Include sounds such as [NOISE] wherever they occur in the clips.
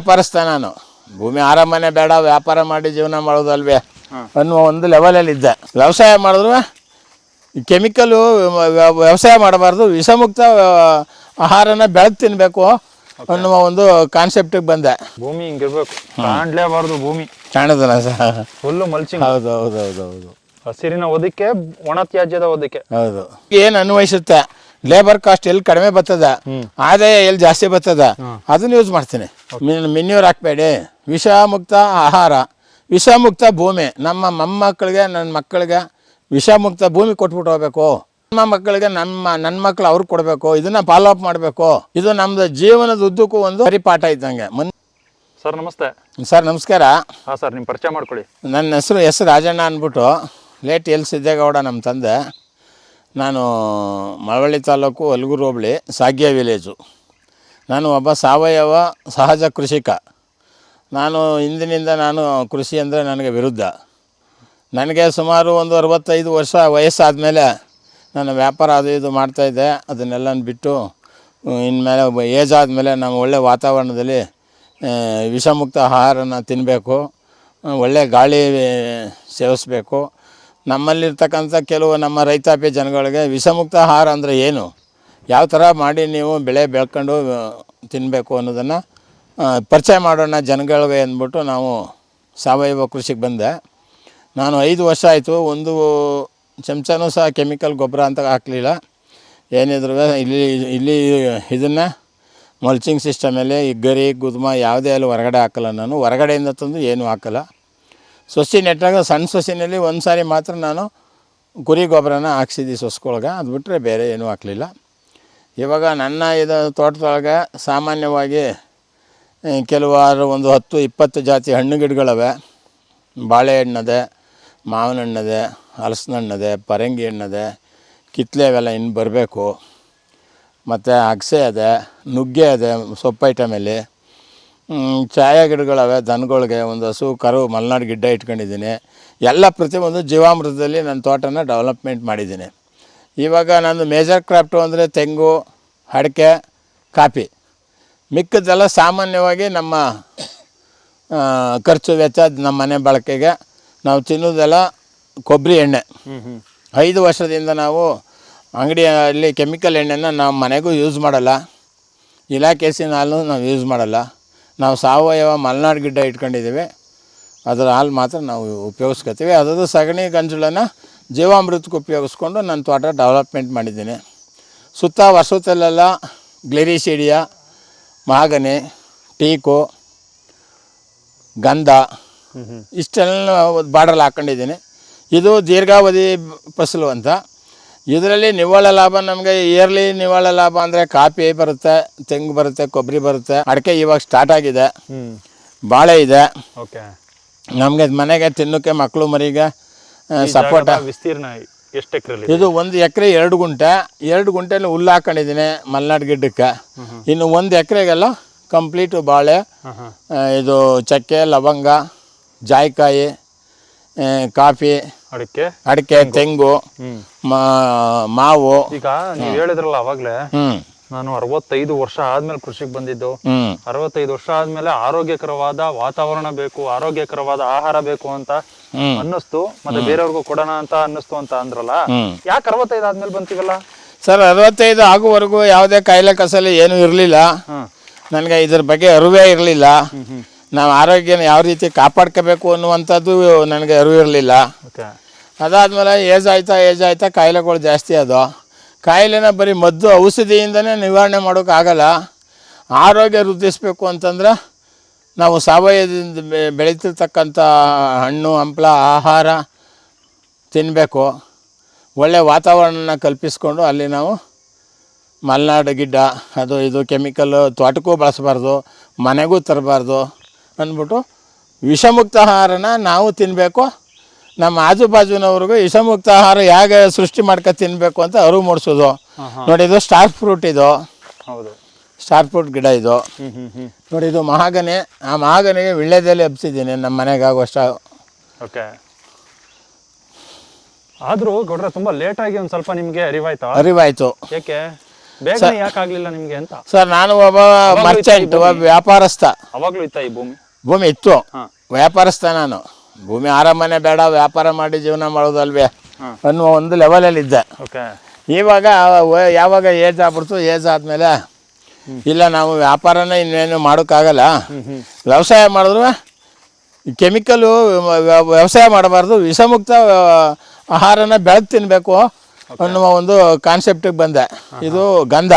ವ್ಯಾಪಾರಸ್ಥ ನಾನು. ಭೂಮಿ ಆರಾಮನೆ ಬೇಡ ವ್ಯಾಪಾರ ಮಾಡಿ ಜೀವನ ಮಾಡೋದಲ್ವೇ ಅನ್ನುವ ಒಂದು ಲೆವೆಲಲ್ಲಿ ಇದ್ದೆ. ವ್ಯವಸಾಯ ಮಾಡಿದ್ರು ಕೆಮಿಕಲು ವ್ಯವಸಾಯ ಮಾಡಬಾರ್ದು ವಿಷಮುಕ್ತ ಆಹಾರನ ಬೆಳೆದು ತಿನ್ನಬೇಕು ಅನ್ನುವ ಒಂದು ಕಾನ್ಸೆಪ್ಟಿಗೆ ಬಂದೆ. ಭೂಮಿ ಹಿಂಗಿರ್ಬೇಕು ಕಾಣ್ಲೇಬಾರ್ದು ಭೂಮಿ. ಕಾಣದಲ್ಲ ಸರ್. ಫುಲ್ಲು ಮಲ್ಚಿಂಗ್ ಹೌದು ಹೌದು ಹೌದು ಹೌದು. ಹಸಿರಿನ ಒದಕ್ಕೆ ಒಣ ತ್ಯಾಜ್ಯದ ಒದಕ್ಕೆ ಹೌದು. ಏನು ಅನ್ವಯಿಸುತ್ತೆ? ಲೇಬರ್ ಕಾಸ್ಟ್ ಎಲ್ಲಿ ಕಡಿಮೆ ಬರ್ತದ? ಆದಾಯ ಎಲ್ಲಿ ಜಾಸ್ತಿ ಬರ್ತದ? ಅದನ್ನ ಯೂಸ್ ಮಾಡ್ತೀನಿ. ಮಿನ್ಯೂರ್ ಹಾಕ್ಬೇಡಿ. ವಿಷಮುಕ್ತ ಆಹಾರ. ವಿಷಮುಕ್ತ ಭೂಮಿ. ನಮ್ಮ ಮೊಮ್ಮಕ್ಕಳಿಗೆ ನನ್ನ ಮಕ್ಕಳಿಗೆ ವಿಷಮುಕ್ತ ಭೂಮಿ ಕೊಟ್ಬಿಟ್ಟು ಹೋಗ್ಬೇಕು. ನಮ್ಮ ಮಕ್ಕಳಿಗೆ ನಮ್ಮ ನನ್ನ ಮಕ್ಕಳು ಅವ್ರಿಗೆ ಕೊಡಬೇಕು. ಇದನ್ನ ಫಾಲೋ ಅಪ್ ಮಾಡಬೇಕು. ಇದು ನಮ್ದು ಜೀವನದ ಉದ್ದಕ್ಕೂ ಒಂದು ಪರಿಪಾಠ ಇದ್ದಂಗೆ. ಮುನ್ ಸರ್ ನಮಸ್ತೆ. ಸರ್ ನಮಸ್ಕಾರ. ಹಾಂ ಸರ್ ನಿಮ್ಮ ಪರಿಚಯ ಮಾಡ್ಕೊಳ್ಳಿ. ನನ್ನ ಹೆಸರು ಎಸ್ ರಾಜಣ್ಣ ಅಂದ್ಬಿಟ್ಟು ಲೇಟ್ ಎಲ್ ಸಿದ್ದೇಗೌಡ ನಮ್ಮ ತಂದೆ. ನಾನು ಮಳವಳ್ಳಿ ತಾಲೂಕು ಹಲಗೂರು ಹೋಬಳಿ, ಸಾಗ್ಯ ವಿಲೇಜು ನಾನು ಒಬ್ಬ ಸಾವಯವ ಸಹಜ ಕೃಷಿಕ. ನಾನು ಇಂದಿನಿಂದ ನಾನು ಕೃಷಿ ಅಂದರೆ ನನಗೆ ವಿರುದ್ಧ. ನನಗೆ ಸುಮಾರು ಒಂದು ಅರವತ್ತೈದು ವರ್ಷ ವಯಸ್ಸಾದ ಮೇಲೆ ನಾನು ವ್ಯಾಪಾರ ಅದು ಇದು ಮಾಡ್ತಾಯಿದ್ದೆ ಅದನ್ನೆಲ್ಲ ಬಿಟ್ಟು, ಇನ್ಮೇಲೆ ಏಜ್ ಆದಮೇಲೆ ನಾವು ಒಳ್ಳೆ ವಾತಾವರಣದಲ್ಲಿ ವಿಷಮುಕ್ತ ಆಹಾರನ ತಿನ್ನಬೇಕು ಒಳ್ಳೆ ಗಾಳಿ ಸೇವಿಸ್ಬೇಕು. ನಮ್ಮಲ್ಲಿರ್ತಕ್ಕಂಥ ಕೆಲವು ನಮ್ಮ ರೈತಾಪಿ ಜನಗಳಿಗೆ ವಿಷಮುಕ್ತ ಆಹಾರ ಅಂದರೆ ಏನು? ಯಾವ ಥರ ಮಾಡಿ ನೀವು ಬೆಳೆ ಬೆಳ್ಕೊಂಡು ತಿನ್ನಬೇಕು ಅನ್ನೋದನ್ನು ಪರಿಚಯ ಮಾಡೋಣ ಜನಗಳಿಗೆ ಅಂದ್ಬಿಟ್ಟು ನಾವು ಸಾವಯವ ಕೃಷಿಗೆ ಬಂದೆ. ನಾನು ಐದು ವರ್ಷ ಆಯಿತು, ಒಂದು ಚಮಚನೂ ಸಹ ಕೆಮಿಕಲ್ ಗೊಬ್ಬರ ಅಂತ ಹಾಕಲಿಲ್ಲ. ಏನಿದ್ರು ಇಲ್ಲಿ ಇಲ್ಲಿ ಇದನ್ನು ಮಲ್ಚಿಂಗ್ ಸಿಸ್ಟಮಲ್ಲಿ ಈ ಗರಿ, ಗುದ್ಮ ಯಾವುದೇ ಅಲ್ಲಿ ಹೊರಗಡೆ ಹಾಕಲ್ಲ ನಾನು. ಹೊರಗಡೆಯಿಂದ ತಂದು ಏನೂ ಹಾಕಲ್ಲ. ಸೊಸಿ ನೆಟ್ಟಾಗ ಸಣ್ಣ ಸೊಸಿನಲ್ಲಿ ಒಂದು ಸಾರಿ ಮಾತ್ರ ನಾನು ಕುರಿ ಗೊಬ್ಬರನ ಹಾಕ್ಸಿದ್ದೆ ಸೊಸ್ಕೊಳಗೆ. ಅದು ಬಿಟ್ಟರೆ ಬೇರೆ ಏನೂ ಹಾಕಲಿಲ್ಲ. ಇವಾಗ ನನ್ನ ಇದು ತೋಟದೊಳಗೆ ಸಾಮಾನ್ಯವಾಗಿ ಕೆಲವಾರು ಒಂದು ಹತ್ತು ಇಪ್ಪತ್ತು ಜಾತಿ ಹಣ್ಣು ಗಿಡಗಳವೆ ಬಾಳೆಹಣ್ಣದೆ ಮಾವಿನ ಹಣ್ಣದೆ ಹಲಸಿನ ಹಣ್ಣದೆ ಪರಂಗಿ ಹಣ್ಣದೆ ಕಿತ್ಲೆ ಅವೆಲ್ಲ ಇನ್ನು ಬರಬೇಕು. ಮತ್ತು ಅಗಸೆ ಅದೆ, ನುಗ್ಗೆ ಅದೆ, ಸೊಪ್ಪು ಐಟಮಲ್ಲಿ. ಛಾಯಾ ಗಿಡಗಳವೆ ದನಗಳಿಗೆ ಒಂದು ಹಸು ಕರು ಮಲೆನಾಡು ಗಿಡ್ಡ ಇಟ್ಕೊಂಡಿದ್ದೀನಿ. ಎಲ್ಲ ಪ್ರತಿಯೊಂದು ಜೀವಾಮೃತದಲ್ಲಿ ನನ್ನ ತೋಟನ ಡೆವಲಪ್ಮೆಂಟ್ ಮಾಡಿದ್ದೀನಿ. ಇವಾಗ ನಾನು ಮೇಜರ್ ಕ್ರಾಫ್ಟು ಅಂದರೆ ತೆಂಗು ಅಡಿಕೆ ಕಾಫಿ. ಮಿಕ್ಕದ್ದೆಲ್ಲ ಸಾಮಾನ್ಯವಾಗಿ ನಮ್ಮ ಖರ್ಚು ವೆಚ್ಚ ನಮ್ಮ ಮನೆ ಬಳಕೆಗೆ ನಾವು ತಿನ್ನೋದೆಲ್ಲ ಕೊಬ್ಬರಿ ಎಣ್ಣೆ. ಐದು ವರ್ಷದಿಂದ ನಾವು ಅಂಗಡಿಯಲ್ಲಿ ಕೆಮಿಕಲ್ ಎಣ್ಣೆನ ನಾವು ಮನೆಗೂ ಯೂಸ್ ಮಾಡಲ್ಲ. ಇಲಾಖೆಸಿನ ಹಾಲು ನಾವು ಯೂಸ್ ಮಾಡಲ್ಲ. ನಾವು ಸಾವಯವ ಮಲೆನಾಡು ಗಿಡ್ಡ ಇಟ್ಕೊಂಡಿದ್ದೀವಿ. ಅದರ ಹಾಲು ಮಾತ್ರ ನಾವು ಉಪಯೋಗಿಸ್ಕೊತೀವಿ. ಅದರದ್ದು ಸಗಣಿ ಗಂಜುಳನ ಜೀವಾಮೃತಕ್ಕೆ ಉಪಯೋಗಿಸ್ಕೊಂಡು ನನ್ನ ತೋಟ ಡೆವಲಪ್ಮೆಂಟ್ ಮಾಡಿದ್ದೀನಿ. ಸುತ್ತ ವರ್ಷದಲ್ಲೆಲ್ಲ ಗ್ಲೆರಿಸೀಡಿಯಾ ಮಹಾಗನಿ ಟೀಕು ಗಂಧ ಇಷ್ಟೆಲ್ಲ ಬಾರ್ಡ್ರಲ್ಲಿ ಹಾಕ್ಕೊಂಡಿದ್ದೀನಿ ಇದು ದೀರ್ಘಾವಧಿ ಫಸಲು ಅಂತ. ಇದರಲ್ಲಿ ನಿವ್ವಳ ಲಾಭ ನಮಗೆ ಇಯರ್ಲಿ ನಿವ್ವಳ ಲಾಭ ಅಂದರೆ ಕಾಫಿ ಬರುತ್ತೆ ತೆಂಗು ಬರುತ್ತೆ ಕೊಬ್ಬರಿ ಬರುತ್ತೆ. ಅಡಿಕೆ ಇವಾಗ ಸ್ಟಾರ್ಟ್ ಆಗಿದೆ. ಬಾಳೆ ಇದೆ. ಓಕೆ. ನಮಗೆ ಮನೆಗೆ ತಿನ್ನೋಕ್ಕೆ ಮಕ್ಕಳು ಮರಿಗೆ ಸಪೋಟ ವಿಸ್ತೀರ್ಣ ಎಷ್ಟು ಎಕರೆ ಇದು? ಒಂದು ಎಕರೆ ಎರಡು ಗುಂಟೆ. ಎರಡು ಗುಂಟೆಲಿ ಹುಲ್ಲು ಹಾಕೊಂಡಿದ್ದೀನಿ ಮಲೆನಾಡು ಗಿಡ್ಡಕ್ಕೆ. ಇನ್ನು ಒಂದು ಎಕರೆಗೆಲ್ಲ ಕಂಪ್ಲೀಟು ಬಾಳೆ ಇದು ಚಕ್ಕೆ ಲವಂಗ ಜಾಯಿಕಾಯಿ ಕಾಫಿ ಅಡಿಕೆ ಅಡಿಕೆ ತೆಂಗು. ಮಾವು. ಈಗ ನೀವು ಹೇಳಿದ್ರಲ್ಲ ಅವಾಗ್ಲೇ ನಾನು ಅರವತ್ತೈದು ವರ್ಷ ಆದ್ಮೇಲೆ ಕೃಷಿಗೆ ಬಂದಿದ್ದು. ಅರವತ್ತೈದು ವರ್ಷ ಆದ್ಮೇಲೆ ಆರೋಗ್ಯಕರವಾದ ವಾತಾವರಣ ಬೇಕು ಆರೋಗ್ಯಕರವಾದ ಆಹಾರ ಬೇಕು ಅಂತ ಅನ್ನಿಸ್ತು. ಮತ್ತೆ ಬೇರೆಯವ್ರಿಗೂ ಕೊಡೋಣ ಅಂತ ಅನ್ನಿಸ್ತು ಅಂತ ಅಂದ್ರಲ್ಲ ಯಾಕೆ ಅರವತ್ತೈದು ಆದ್ಮೇಲೆ ಬಂತೀವಲ್ಲ ಸರ್ ಅರವತ್ತೈದು ಆಗುವವರೆಗೂ ಯಾವುದೇ ಕಾಯಿಲೆ ಕಸಲೆ ಏನು ಇರಲಿಲ್ಲ. ನನಗೆ ಇದ್ರ ಬಗ್ಗೆ ಅರಿವೇ ಇರಲಿಲ್ಲ. ನಾವು ಆರೋಗ್ಯನ ಯಾವ ರೀತಿ ಕಾಪಾಡ್ಕೋಬೇಕು ಅನ್ನುವಂಥದ್ದು ನನಗೆ ಅರಿವಿರಲಿಲ್ಲ ಓಕೆ. ಅದಾದಮೇಲೆ ಏಜ್ ಆಯ್ತಾ ಏಜ್ ಆಯ್ತಾ ಕಾಯಿಲೆಗಳು ಜಾಸ್ತಿ ಅದು. ಕಾಯಿಲೆನ ಬರೀ ಮದ್ದು ಔಷಧಿಯಿಂದನೇ ನಿವಾರಣೆ ಮಾಡೋಕ್ಕಾಗಲ್ಲ. ಆರೋಗ್ಯ ವೃದ್ಧಿಸ್ಬೇಕು ಅಂತಂದ್ರೆ ನಾವು ಸಾವಯವದಿಂದ ಬೆಳೀತಿರ್ತಕ್ಕಂಥ ಹಣ್ಣು ಹಂಪಲ ಆಹಾರ ತಿನ್ನಬೇಕು ಒಳ್ಳೆಯ ವಾತಾವರಣನ ಕಲ್ಪಿಸ್ಕೊಂಡು ಅಲ್ಲಿ ನಾವು ಮಲೆನಾಡು ಗಿಡ್ಡ ಅದು ಇದು ಕೆಮಿಕಲ್ಲು ತೋಟಕ್ಕೂ ಬಳಸಬಾರ್ದು ಮನೆಗೂ ತರಬಾರ್ದು. ಅಂದ್ಬಿಟ್ಟು ವಿಷಮುಕ್ತ ಆಹಾರನ ನಾವು ತಿನ್ನಬೇಕು ನಮ್ಮ ಆಜು ಬಾಜುನವ್ರಿಗೂ ವಿಷಮುಕ್ತ ಆಹಾರ ಹೇಗೆ ಸೃಷ್ಟಿ ಮಾಡ್ಕೊ ತಿನ್ನಬೇಕು ಅಂತ ಅರಿವು ಮೂಡಿಸೋದು. ನೋಡಿ ಇದು ಸ್ಟಾರ್ ಫ್ರೂಟ್ ಇದು. ಹೌದು. ಸ್ಟಾರ್ ಫ್ರೂಟ್ ಗಿಡ ಇದು. ನೋಡಿ ಇದು ಮಹಾಗನೆ ಆ ಮಹಾಗನೆಗೆ ವಿಳ್ಳೆದೆಲೆ ಹಬ್ಸಿದ್ದೀನಿ ನಮ್ಮ ಮನೆಗೆ ಆಗುವಷ್ಟ. ಓಕೆ. ಆದ್ರೂ ಗೌಡ್ರೆ ತುಂಬಾ ಲೇಟ್ ಆಗಿ ಒಂದ್ ಸ್ವಲ್ಪ ನಿಮ್ಗೆ ಅರಿವಾಯ್ತು? ಅರಿವಾಯ್ತು. ಯಾಕೆ ಬೇಗ ಯಾಕೆ ಆಗ್ಲಿಲ್ಲ ನಿಮ್ಗೆ ಅಂತ? ಸರ್ ನಾನು ಒಬ್ಬ ಮರ್ಚೆಂಟ್ ಒಬ್ಬ ವ್ಯಾಪಾರಸ್ಥ. ಅವಾಗ್ಲೂ ಇತ್ತ ಈ ಭೂಮಿ? ಭೂಮಿ ಇತ್ತು. ವ್ಯಾಪಾರಸ್ಥ ನಾನು. ಭೂಮಿ ಆರಾಮನೆ ಬೇಡ ವ್ಯಾಪಾರ ಮಾಡಿ ಜೀವನ ಮಾಡೋದಲ್ವೇ. ಅನ್ನುವ ಒಂದು ಲೆವೆಲಲ್ಲಿ ಇದ್ದೆ ಓಕೆ. ಇವಾಗ ಯಾವಾಗ ಏಜ್ ಆಗ್ಬಿಡ್ತು ಏಜ್ ಆದಮೇಲೆ ಇಲ್ಲ ನಾವು ವ್ಯಾಪಾರನ ಇನ್ನೇನು ಮಾಡೋಕ್ಕಾಗಲ್ಲ. ವ್ಯವಸಾಯ ಮಾಡಿದ್ರು ಕೆಮಿಕಲು ವ್ಯವಸಾಯ ಮಾಡಬಾರ್ದು ವಿಷಮುಕ್ತ ಆಹಾರನ ಬೆಳೆದು ತಿನ್ನಬೇಕು ಅನ್ನುವ ಒಂದು ಕಾನ್ಸೆಪ್ಟಿಗೆ ಬಂದೆ. ಇದು ಗಂಧ.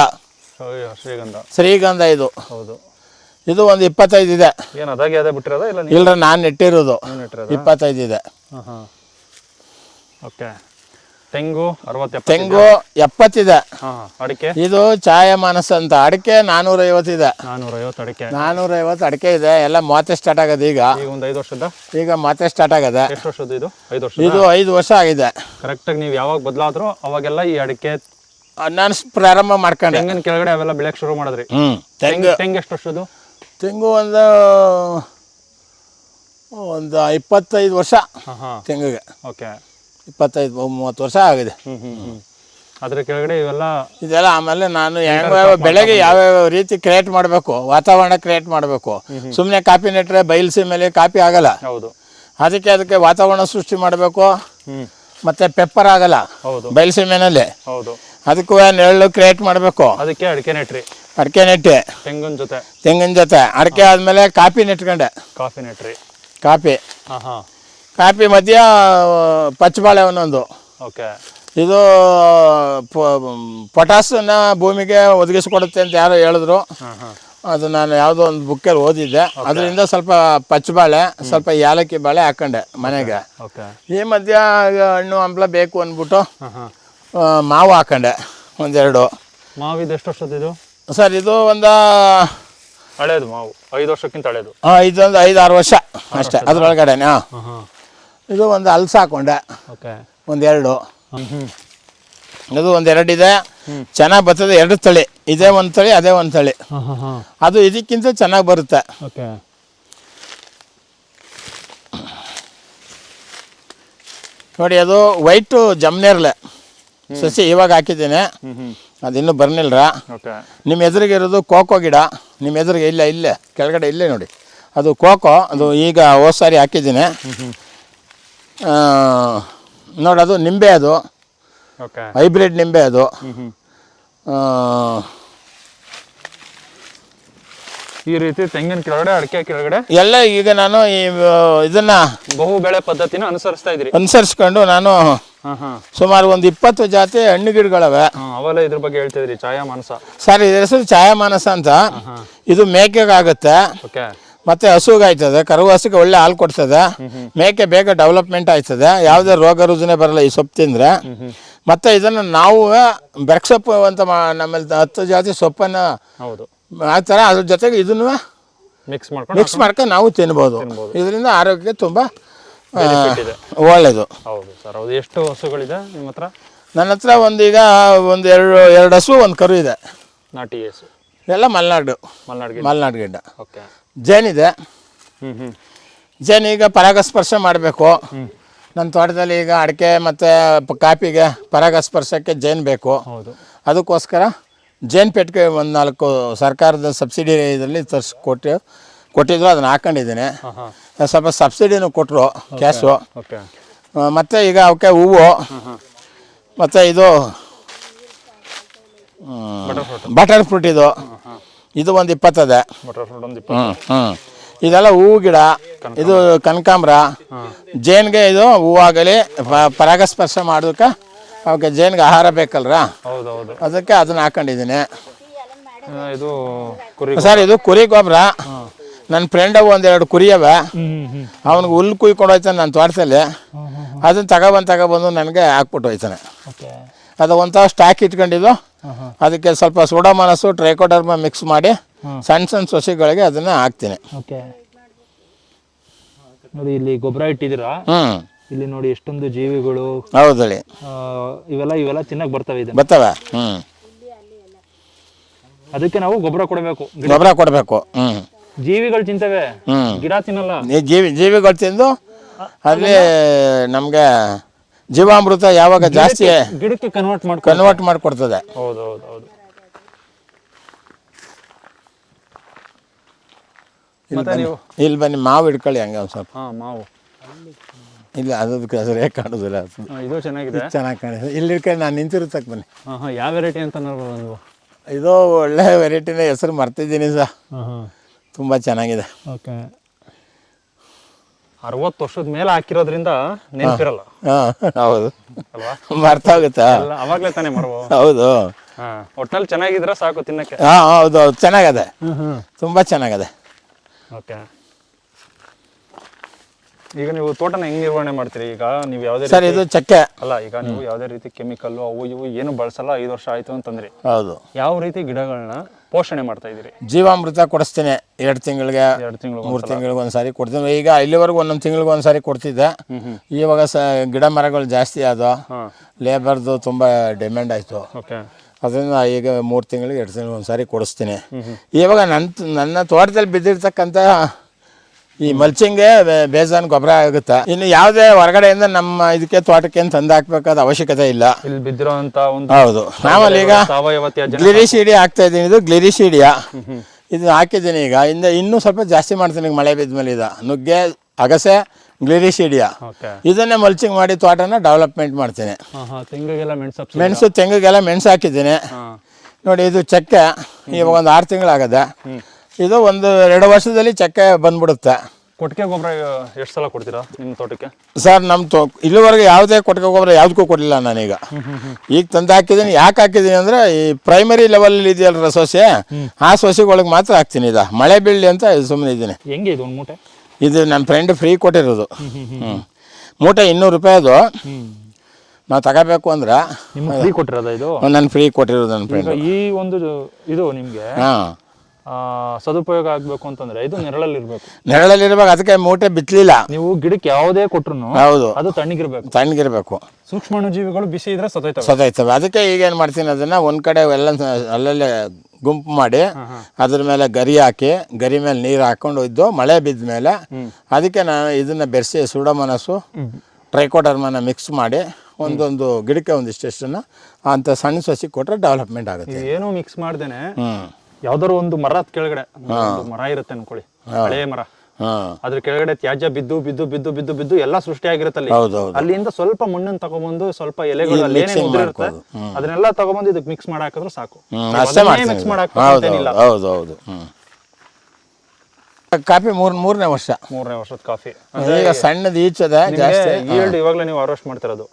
ಶ್ರೀಗಂಧ. ಶ್ರೀಗಂಧ ಇದು. ಹೌದು. ಇದು ಒಂದು ಇಪ್ಪತ್ತೈದು ಇದೆ. ಏನು ಅದಾಗೆ ಅದೇ ಬಿಟ್ಟಿರೋದ ಇಲ್ಲ ನೀವು? ನಾನು ನೆಟ್ಟಿರೋದು. ಇಟ್ಟಿರೋದ ಇಪ್ಪತ್ತೈದು ಇದೆ. ಓಕೆ. ತೆಂಗು ಅರವತ್ತು ತೆಂಗು ಎಪ್ಪತ್ತಿದೆ ಹಾಂ ಅಡಿಕೆ? ಇದು ಛಾಯಾಮಾನಸ ಅಂತ. ಅಡಿಕೆ ನಾನೂರ ಐವತ್ತು ಅಡಿಕೆ. ನಾನ್ನೂರೈವತ್ತು ಅಡಿಕೆ ಇದೆ. ಎಲ್ಲ ಮಾತೆ ಸ್ಟಾರ್ಟ್ ಆಗದೆ ಈಗ. ಈಗ ಒಂದು ಐದು ವರ್ಷದ? ಈಗ ಮಾತೆ ಸ್ಟಾರ್ಟ್ ಆಗದೆ. ಎಷ್ಟು ವರ್ಷದ ಇದು? ಐದು ವರ್ಷ ಇದು ಐದು ವರ್ಷ ಆಗಿದೆ. ಕರೆಕ್ಟಾಗಿ ನೀವು ಯಾವಾಗ ಬದಲಾದ್ರೂ ಅವಾಗೆಲ್ಲ ಈ ಅಡಿಕೆ ನಾನು ಪ್ರಾರಂಭ ಮಾಡ್ಕೊಂಡೆ. ತೆಂಗಿನ ಕೆಳಗಡೆ ಅವೆಲ್ಲ ಬೆಳೆಯಕ್ಕೆ ಶುರು ಮಾಡಿದ್ರಿ. ಹ್ಮ್. ತೆಂಗು ತೆಂಗು ತೆಂಗು ಎಷ್ಟು ವರ್ಷದ್ದು? ತೆಂಗು ಒಂದು ಒಂದು ಇಪ್ಪತ್ತೈದು ವರ್ಷ ತೆಂಗಿಗೆ. ಓಕೆ. ಇಪ್ಪತ್ತೈದು ಮೂವತ್ತು ವರ್ಷ ಆಗಿದೆ. ಅದ್ರ ಕೆಳಗಡೆ ಇವೆಲ್ಲ ಇದೆಲ್ಲ ಆಮೇಲೆ ನಾನು ಯಾವ ಬೆಳೆಗೆ ಯಾವ್ಯಾವ ರೀತಿ ಕ್ರಿಯೇಟ್ ಮಾಡಬೇಕು ವಾತಾವರಣ ಕ್ರಿಯೇಟ್ ಮಾಡಬೇಕು. ಸುಮ್ಮನೆ ಕಾಪಿ ನೆಟ್ಟರೆ ಬಯಲ್ಸಿ ಮೇಲೆ ಕಾಪಿ ಆಗಲ್ಲ. ಹೌದು. ಅದಕ್ಕೆ ಅದಕ್ಕೆ ವಾತಾವರಣ ಸೃಷ್ಟಿ ಮಾಡಬೇಕು. ಮತ್ತೆ ಪೆಪ್ಪರ್ ಆಗಲ್ಲ. ಹೌದು. ಮೇನಲ್ಲಿ ಹೌದು. ಅದಕ್ಕೂ ನೆರಳು ಕ್ರಿಯೇಟ್ ಮಾಡಬೇಕು. ಅದಕ್ಕೆ ಅಡಿಕೆ ನೆಟ್ರಿ. ಅಡಿಕೆ ನೆಟ್ಟೆ. ತೆಂಗಿನ ಜೊತೆ. ತೆಂಗಿನ ಜೊತೆ. ಅಡಿಕೆ ಆದಮೇಲೆ ಕಾಫಿ ನೆಟ್ಕೊಂಡೆ. ಕಾಫಿ ನೆಟ್ರಿ. ಕಾಫಿ. ಹಾಂ ಹಾಂ. ಕಾಪಿ ಮಧ್ಯ ಪಚ್ಚಬಾಳೆ ಒಂದೊಂದು ಓಕೆ. ಇದು ಪೊಟಾಸನ್ನ ಭೂಮಿಗೆ ಒದಗಿಸಿಕೊಡುತ್ತೆ ಅಂತ ಯಾರೋ ಹೇಳಿದ್ರು. ಅದು ನಾನು ಯಾವುದೋ ಒಂದು ಬುಕ್ಕಲ್ಲಿ ಓದಿದ್ದೆ. ಅದರಿಂದ ಸ್ವಲ್ಪ ಪಚ್ಚಬಾಳೆ ಸ್ವಲ್ಪ ಏಲಕ್ಕಿ ಬಾಳೆ ಹಾಕೊಂಡೆ ಮನೆಗೆ. ಓಕೆ ಈ ಮಧ್ಯ ಹಣ್ಣು ಹಂಪ್ಲ ಬೇಕು ಅಂದ್ಬಿಟ್ಟು ಮಾವು ಹಾಕೊಂಡೆ. ಒಂದೆರಡು. ಮಾವಿದು ಎಷ್ಟು ವರ್ಷದ ಇದು? ಸರ್ ಇದು ಒಂದು ಹಳೇದು ಮಾವು ಐದು ವರ್ಷಕ್ಕಿಂತ ಹಳೇದು. ಆ, ಇದೊಂದು ಐದು ಆರು ವರ್ಷ ಅಷ್ಟೇ ಅದರೊಳಗಡೆ ಹಾಂ. ಹಾಂ ಹಾಂ ಇದು ಒಂದು ಅಲ್ಸ ಹಾಕೊಂಡೆ. ಓಕೆ. ಒಂದೆರಡು. ಇದು ಒಂದೆರಡು ಇದು ಒಂದೆರಡಿದೆ. ಚೆನ್ನಾಗಿ ಬರ್ತದೆ ಎರಡು ತಳಿ. ಇದೇ ಒಂದು ತಳಿ ಅದೇ ಒಂದು ತಳಿ. ಹಾಂ ಹಾಂ ಹಾಂ ಅದು ಇದಕ್ಕಿಂತ ಚೆನ್ನಾಗಿ ಬರುತ್ತೆ. ಓಕೆ. ನೋಡಿ ಅದು ವೈಟು ಜಮ್ನೇರ್ಲೆ. ಸಸಿ ಇವಾಗ ಹಾಕಿದ್ದೀನಿ. ಅದಿನ್ನೂ ಬರ್ನಿಲ್ರ. ಓಕೆ. ನಿಮ್ಮ ಎದುರಿಗೆ ಇರೋದು ಕೋಕೋ ಗಿಡ. ನಿಮ್ಮ ಎದುರಿಗೆ ಇಲ್ಲ ಇಲ್ಲೇ. ಕೆಳಗಡೆ ಇಲ್ಲೇ ನೋಡಿ. ಅದು ಕೋಕೋ ಅದು ಈಗ ಹೋದ ಸಾರಿ ಹಾಕಿದ್ದೀನಿ ಅದು ನಿಂಬೆ ಅದು. ಹೈಬ್ರಿಡ್ ನಿಂಬೆ ಅದು. ಈ ರೀತಿ ತೆಂಗಿನ ಕೆಳಗಡೆ ಅಡಿಕೆ ಕೆಳಗಡೆ? ಎಲ್ಲ ಈಗ ನಾನು ಈ ಇದನ್ನ ಬಹು ಬೆಳೆ ಪದ್ಧತಿನ ಅನುಸರಿಸ್ತಾ ಇದ್ರಿ ಅನುಸರಿಸ್ಕೊಂಡು ನಾನು ಸುಮಾರು ಒಂದು ಇಪ್ಪತ್ತು ಜಾತಿ ಹಣ್ಣು ಗಿಡಗಳವೆ. ಅವೆಲ್ಲ ಇದ್ರ ಬಗ್ಗೆ ಹೇಳ್ತಿದ್ರಿ ಛಾಯಾ ಮಾನಸ ಸರ್ ಇದ್ರ ಹೆಸರು ಛಾಯಾಮಾನಸ ಅಂತ. ಇದು ಮೇಕೆಗಾಗುತ್ತೆ. ಮತ್ತೆ ಹಸುಗಾಯ್ತದೆ ಕರು ಹಸುಗೆ ಒಳ್ಳೆ ಹಾಲು ಕೊಡ್ತದೆ. ಮೇಕೆ ಬೇಗ ಡೆವಲಪ್ಮೆಂಟ್ ಆಯ್ತದೆ. ಯಾವುದೇ ರೋಗ ರುಜನೆ ಬರಲ್ಲ ಈ ಸೊಪ್ಪು ತಿಂದರೆ. ಮತ್ತೆ ಇದನ್ನು ನಾವು ಬೆರಕ್ಸೊಪ್ಪು ಅಂತ ನಮ್ಮಲ್ಲಿ ಹತ್ತು ಜಾತಿ ಸೊಪ್ಪನ್ನು ಹಾಕ್ತಾರೆ ಅದ್ರ ಜೊತೆಗೆ ಇದನ್ನು ಮಿಕ್ಸ್ ಮಾಡ್ಕೊಂಡು ಮಿಕ್ಸ್ ಮಾಡ್ಕೊಂಡು ನಾವು ತಿನ್ಬೋದು. ಇದರಿಂದ ಆರೋಗ್ಯಕ್ಕೆ ತುಂಬ ಒಳ್ಳೆಯದು ಹೌದು ಸರ್ ಹೌದು. ಎಷ್ಟು ಹಸುಗಳಿದೆ ನಿಮ್ಮ ಹತ್ರ? ನನ್ನ ಹತ್ರ ಒಂದೀಗ ಒಂದು ಎರಡು ಎರಡು ಹಸು ಒಂದು ಕರು ಇದೆ. ನಾಟಿ ಹಸು. ಎಲ್ಲ ಮಲೆನಾಡು. ಮಲ್ನಾಡ್ ಮಲೆನಾಡು ಗಿಡ್ಡ. ಓಕೆ. ಜೇನಿದೆ ಹ್ಞೂ ಹ್ಞೂ ಜೇನು ಈಗ ಪರಾಗಸ್ಪರ್ಶ ಮಾಡಬೇಕು. ನನ್ನ ತೋಟದಲ್ಲಿ ಈಗ ಅಡಿಕೆ ಮತ್ತು ಪ- ಕಾಪಿಗೆ ಪರಾಗಸ್ಪರ್ಶಕ್ಕೆ ಜೇನು ಬೇಕು. ಹೌದು. ಅದಕ್ಕೋಸ್ಕರ ಜೇನು ಪೆಟ್ಟಿಗೆ ಒಂದು ನಾಲ್ಕು ಸರ್ಕಾರದ ಸಬ್ಸಿಡಿ ಇದರಲ್ಲಿ ತರ್ಸ್ ಕೊಟ್ಟು ಕೊಟ್ಟಿದ್ರು ಅದನ್ನು ಹಾಕೊಂಡಿದ್ದೀನಿ. ಹಾಂ ಹಾಂ ಸ್ವಲ್ಪ ಸಬ್ಸಿಡಿನೂ ಕೊಟ್ಟರು ಕ್ಯಾಶು ಓಕೆ ಮತ್ತು ಈಗ ಅವಕ್ಕೆ ಹೂವು ಮತ್ತು ಇದು ಬಟರ್ ಫ್ರೂಟ್ ಇದು. ಇದು ಒಂದು ಇಪ್ಪತ್ತದೆ ಹ್ಞೂ ಹ್ಞೂ ಇದೆಲ್ಲ ಹೂವು ಗಿಡ ಇದು ಕನಕಾಂಬ್ರ. ಜೇನ್ಗೆ ಇದು ಹೂವಾಗಲಿ ಪರಾಗಸ್ಪರ್ಶ ಮಾಡೋದಕ್ಕೆ ಅವಕ್ಕೆ ಜೇನ್ಗೆ ಆಹಾರ ಬೇಕಲ್ರ? ಅದಕ್ಕೆ ಅದನ್ನ ಹಾಕೊಂಡಿದ್ದೀನಿ. ಸರ್ ಇದು ಕುರಿ ಗೊಬ್ಬರ. ನನ್ನ ಫ್ರೆಂಡವು ಒಂದೆರಡು ಕುರಿಯವ. ಅವನಿಗೆ ಹುಲ್ಲು ಕುಯ್ಕೊಂಡು ಹೋಯ್ತಾನೆ ನನ್ನ ತೋಟದಲ್ಲಿ. ಅದನ್ನ ತಗೊಬಂದು ತಗೊಬಂದು ನನಗೆ ಹಾಕ್ಬಿಟ್ಟು ಹೋಯ್ತಾನೆ. ಓಕೆ. ಅದು ಒಂಥರ ಸ್ಟಾಕ್ ಇಟ್ಕೊಂಡಿದ್ದು. ಅದಕ್ಕೆ ಸ್ವಲ್ಪ ಸೋಡಾ ಮನಸ್ಸು ಟ್ರೈಕೋಡರ್ಮ ಮಿಕ್ಸ್ ಮಾಡಿ ಸಣ್ಣ ಸಣ್ಣ ಸಸಿಗಳಿಗೆ ಅದನ್ನ ಹಾಕ್ತೀನಿ. ಓಕೆ. ನೋಡಿ ಇಲ್ಲಿ ಗೊಬ್ಬರ ಇಟ್ಟಿದ್ದೀರಾ? ಹ್ಞೂ ಇಲ್ಲಿ ನೋಡಿ ಎಷ್ಟೊಂದು ಜೀವಿಗಳು ಹೌದಳಿ ಇವೆಲ್ಲ ಇವೆಲ್ಲ ತಿನ್ನಕ್ ಬರ್ತವೆ ಇದೆ ಬರ್ತವೆ. ಹ್ಞೂ ಅದಕ್ಕೆ ನಾವು ಗೊಬ್ಬರ ಕೊಡಬೇಕು. ಗೊಬ್ಬರ ಕೊಡಬೇಕು. ಹ್ಞೂ ಜೀವಿಗಳು ತಿಂತವೆ. ಗಿಡ ತಿನ್ನಲ್ಲ. ಜೀವಿ ಜೀವಿಗಳು ತಿಂದು ಅಲ್ಲಿ ನಮಗೆ ಜೀವಾಮೃತ ಯಾವಾಗ ಜಾಸ್ತಿ ಗಿಡಕ್ಕೆ ಕನ್ವರ್ಟ್ ಮಾಡಿ ಕನ್ವರ್ಟ್ ಮಾಡಿಕೊಡ್ತದೆ. ಹೌದು ಹೌದು ಹೌದು ಇಲ್ಲಿ ಬನ್ನಿ. ನೀವು? ಇಲ್ಲಿ ಬನ್ನಿ ಮಾವು ಇಟ್ಕೊಳ್ಳಿ ಹಂಗೆ ಒಂದು ಸ್ವಲ್ಪ. ಹಾ ಮಾವು. ಇಲ್ಲ ಅದಕ್ಕೆ ಸರಿಯಾಗಿ ಕಾಣೋದಿಲ್ಲ ಇದು ಚೆನ್ನಾಗಿದೆ. ಚೆನ್ನಾಗಿ ಕಾಣಿಸ್ತದೆ ಇಲ್ಲಿ ಇಟ್ಕೊಂಡು ನಾನು ನಿಂತಿರ್ತಕ್ಕೆ ಬನ್ನಿ. ಹಾ ಯಾವ ವೆರೈಟಿ ಅಂತ ನೋಡ್ಬೋದು ನೀವು? ಇದು ಒಳ್ಳೆ ವೆರೈಟಿನ ಹೆಸರು ಮರ್ತಿದ್ದೀನಿ ಸರ್. ತುಂಬ ಚೆನ್ನಾಗಿದೆ. ಓಕೆ. ಅರವತ್ತು ವರ್ಷದ ಮೇಲೆ ಹಾಕಿರೋದ್ರಿಂದ ನೆನಪಿರಲ್ಲ. ಹಾಂ ಹೌದು. ಅಲ್ವಾ? ಮರ್ತೋಗುತ್ತಾ ಅಲ್ಲ ಅವಾಗಲೇ ತಾನೇ ಮರವು ಹೌದು. ಹಾ ಒಟ್ನಲ್ಲಿ ಚೆನ್ನಾಗಿದ್ರೆ ಸಾಕು ತಿನ್ನಕ್ಕೆ. ಹಾಂ ಹೌದು ಹೌದು. ಚೆನ್ನಾಗದೆ. ತುಂಬ ಚೆನ್ನಾಗದೆ. ಓಕೆ. ಈಗ ನೀವು ತೋಟನ ಹೆಂಗ್ ನಿರ್ವಹಣೆ ಮಾಡ್ತೀರಿ? ಈಗ ನೀವು ಯಾವುದೇ ಸರ್ ಇದು ಚಕ್ಕೆ. ಅಲ್ಲ ಈಗ ನೀವು ಯಾವುದೇ ರೀತಿ ಕೆಮಿಕಲ್ಲು ಅವು ಇವು ಏನು ಬಳಸಲ್ಲ ಐದು ವರ್ಷ ಆಯ್ತು ಅಂತಂದ್ರಿ. ಹೌದು. ಯಾವ ರೀತಿ ಗಿಡಗಳನ್ನ ಪೋಷಣೆ ಮಾಡ್ತಾ ಇದ್ದೀರಿ? ಜೀವಾಮೃತ ಕೊಡಿಸ್ತೀನಿ. ಎರಡು ತಿಂಗಳಿಗೆ ಎರಡು ತಿಂಗಳು ಮೂರು ತಿಂಗಳಿಗೆ ಒಂದ್ಸಾರಿ ಕೊಡ್ತೀನಿ. ಈಗ ಇಲ್ಲಿವರೆಗೂ ಒಂದೊಂದು ತಿಂಗಳಿಗೆ ಒಂದ್ಸಾರಿ ಕೊಡ್ತಿದ್ದೆ. ಇವಾಗ ಸ ಗಿಡ ಮರಗಳು ಜಾಸ್ತಿ ಆದವು. ಲೇಬರ್ದು ತುಂಬ ಡಿಮ್ಯಾಂಡ್ ಆಯಿತು. ಓಕೆ ಅದರಿಂದ ಈಗ ಮೂರು ತಿಂಗಳಿಗೆ ಎರಡು ತಿಂಗಳಿಗೆ ಒಂದ್ಸಾರಿ ಕೊಡಿಸ್ತೀನಿ. ಇವಾಗ ನನ್ನ ನನ್ನ ತೋಟದಲ್ಲಿ ಬಿದ್ದಿರ್ತಕ್ಕಂಥ ಈ ಮಲ್ಚಿಂಗ್ ಬೇಸನ್ ಬೇಜಾನ್ ಗೊಬ್ಬರ ಆಗುತ್ತೆ. ಇನ್ನು ಯಾವುದೇ ಹೊರಗಡೆಯಿಂದ ನಮ್ಮ ಇದಕ್ಕೆ ತೋಟಕ್ಕೆ ಏನು ತಂದು ಹಾಕ್ಬೇಕಾದ ಅವಶ್ಯಕತೆ ಇಲ್ಲ. ಇಲ್ಲಿ ಒಂದು ಹೌದು. ನಾವಲ್ಲಿ ಈಗ ಸಾವಯವ ತ್ಯಾಜ್ಯ ಹಾಕ್ತಾ ಇದ್ದೀನಿ ಇದು ಗ್ಲಿರಿಶೀಡಿಯ ಇದು ಹಾಕಿದ್ದೀನಿ ಈಗ. ಇಂದ ಇನ್ನೂ ಸ್ವಲ್ಪ ಜಾಸ್ತಿ ಮಾಡ್ತೀನಿ ಈಗ ಮಳೆ ಬಿದ್ದ ಮೇಲೆ ಇದ ನುಗ್ಗೆ ಅಗಸೆ ಗ್ಲಿರಿಶೀಡಿಯ ಇದನ್ನೇ ಮಲ್ಚಿಂಗ್ ಮಾಡಿ ತೋಟನ ಡೆವಲಪ್ಮೆಂಟ್ ಮಾಡ್ತೀನಿ. ತೆಂಗಿಗೆಲ್ಲ ಮೆಣಸು ಮೆಣಸು ತೆಂಗಿಗೆಲ್ಲ ಮೆಣಸು ಹಾಕಿದ್ದೀನಿ. ನೋಡಿ ಇದು ಚಕ್ಕೆ. ಇವಾಗ ಒಂದು ಆರು ತಿಂಗಳಾಗದೆ. ಇದು ಒಂದು ಎರಡು ವರ್ಷದಲ್ಲಿ ಚಕ್ಕೆ ಬಂದ್ಬಿಡುತ್ತೆ. ಕೊಟ್ಟಿಗೆ ಗೊಬ್ಬರ ಎಷ್ಟು ಸಲ ಕೊಡ್ತೀರಾ ನಿಮ್ಮ ತೋಟಕ್ಕೆ? ಸರ್ ನಮ್ಮ ತೋ ಇಲ್ಲಿವರೆಗೆ ಯಾವುದೇ ಕೊಟ್ಟಿಗೆ ಗೊಬ್ಬರ ಯಾವುದಕ್ಕೂ ಕೊಡಲಿಲ್ಲ ನಾನೀಗ. ಈಗ ತಂದು ಹಾಕಿದ್ದೀನಿ. ಯಾಕೆ ಹಾಕಿದ್ದೀನಿ ಅಂದರೆ ಈ ಪ್ರೈಮರಿ ಲೆವೆಲ್ ಇದೆಯಲ್ಲ ಸೊಸೆ? ಆ ಸೊಸೆಗಳಿಗೆ ಮಾತ್ರ ಹಾಕ್ತೀನಿ ಇದು ಮಳೆ ಬೀಳಲಿ ಅಂತ ಸುಮ್ಮನೆ ಇದ್ದೀನಿ. ಹೆಂಗೆ ಇದು ಒಂದು ಮೂಟೆ? ಇದು ನನ್ನ ಫ್ರೆಂಡ್ ಫ್ರೀ ಕೊಟ್ಟಿರೋದು. ಹ್ಞೂ ಮೂಟೆ ಇನ್ನೂರು ರೂಪಾಯಿ ಅದು. ನಾವು ತಗೋಬೇಕು ಅಂದ್ರೆ ಕೊಟ್ಟಿರೋದ ಇದು? ನನ್ನ ಫ್ರೀ ಕೊಟ್ಟಿರೋದು ನನ್ನ ಫ್ರೆಂಡ್ ಈ ಒಂದು ಇದು ನಿಮಗೆ ಹಾಂ. ಸದುಪಯೋಗ ಆಗ್ಬೇಕು ಅಂತಂದ್ರೆ ಇದು ನೆರಳಲ್ಲಿ ಇರಬೇಕು ನೆರಳಲ್ಲಿರುವಾಗ ಅದಕ್ಕೆ ಮೂಟೆ ಬಿತ್ತಲಿಲ್ಲ ನೀವು ಗಿಡಕ್ಕೆ ಯಾವುದೇ ಕೊಟ್ರು ಹೌದು. ಅದು ತಣ್ಣಗಿರ್ಬೇಕು. ತಣ್ಣಗಿರ್ಬೇಕು. ಸೂಕ್ಷ್ಮಾಣುಜೀವಿಗಳು ಬಿಸಿ ಇದ್ರೆ ಸತೈತವೆ ಸತೈತವೆ ಅದಕ್ಕೆ ಈಗ ಏನು ಮಾಡ್ತೀನಿ ಅದನ್ನ ಒಂದ್ ಕಡೆ ಎಲ್ಲ ಅಲ್ಲಲ್ಲೇ ಗುಂಪು ಮಾಡಿ ಅದ್ರ ಮೇಲೆ ಗರಿ ಹಾಕಿ ಗರಿ ಮೇಲೆ ನೀರು ಹಾಕೊಂಡು ಇದ್ದು ಮಳೆ ಬಿದ್ದ ಮೇಲೆ ಅದಕ್ಕೆ ನಾನು ಇದನ್ನ ಬೆರೆಸಿ ಸುಡಮನಸ್ಸು ಟ್ರೈಕೋಡರ್ಮನ ಮಿಕ್ಸ್ ಮಾಡಿ ಒಂದೊಂದು ಗಿಡಕ್ಕೆ ಒಂದಿಷ್ಟು ಅಂತ ಸಣ್ಣ ಸಸಿ ಕೊಟ್ಟರೆ ಡೆವಲಪ್ಮೆಂಟ್ ಆಗುತ್ತೆ. ಏನೂ ಮಿಕ್ಸ್ ಮಾಡ್ದೇನೆ. ಯಾವ್ದಾದ್ರು ಒಂದು ಮರದ ಕೆಳಗಡೆ. ಒಂದು ಮರ ಇರುತ್ತೆ ಅನ್ಕೊಳ್ಳಿ. ಹಳೆ ಮರ. ಅದ್ರ ಕೆಳಗಡೆ ತ್ಯಾಜ್ಯ ಬಿದ್ದು ಬಿದ್ದು ಬಿದ್ದು ಬಿದ್ದು ಬಿದ್ದು ಎಲ್ಲಾ ಸೃಷ್ಟಿ ಹೌದು ಅಲ್ಲಿಂದ ಸ್ವಲ್ಪ ಮಣ್ಣನ್ನು ತಗೊಬಂದು ಸ್ವಲ್ಪ ಎಲೆಗಳು ಅಲ್ಲಿ ಏನೇನು ಉದುರಿರುತ್ತೆ ಅದನ್ನೆಲ್ಲ ತಗೊಬಂದು ಇದಕ್ಕೆ ಮಿಕ್ಸ್ ಮಾಡಾಕಿದ್ರೆ ಸಾಕು. ಅಷ್ಟೇ ಮಾಡ್ತೀನಿ. ಮಿಕ್ಸ್ ಹೌದು ಹೌದು ಕಾಫಿ ಮೂರ್ ಮೂರನೇ ವರ್ಷ. ಮೂರನೇ ವರ್ಷದ ಕಾಫಿ. ಈಗ ಸಣ್ಣದು ಈಚದ ಜಾಸ್ತಿ. ಈಲ್ಡ್ ಇವಾಗಲೇ ನೀವು ಹಾರ್ವೆಸ್ಟ್ ಮಾಡ್ತಿರೋದು.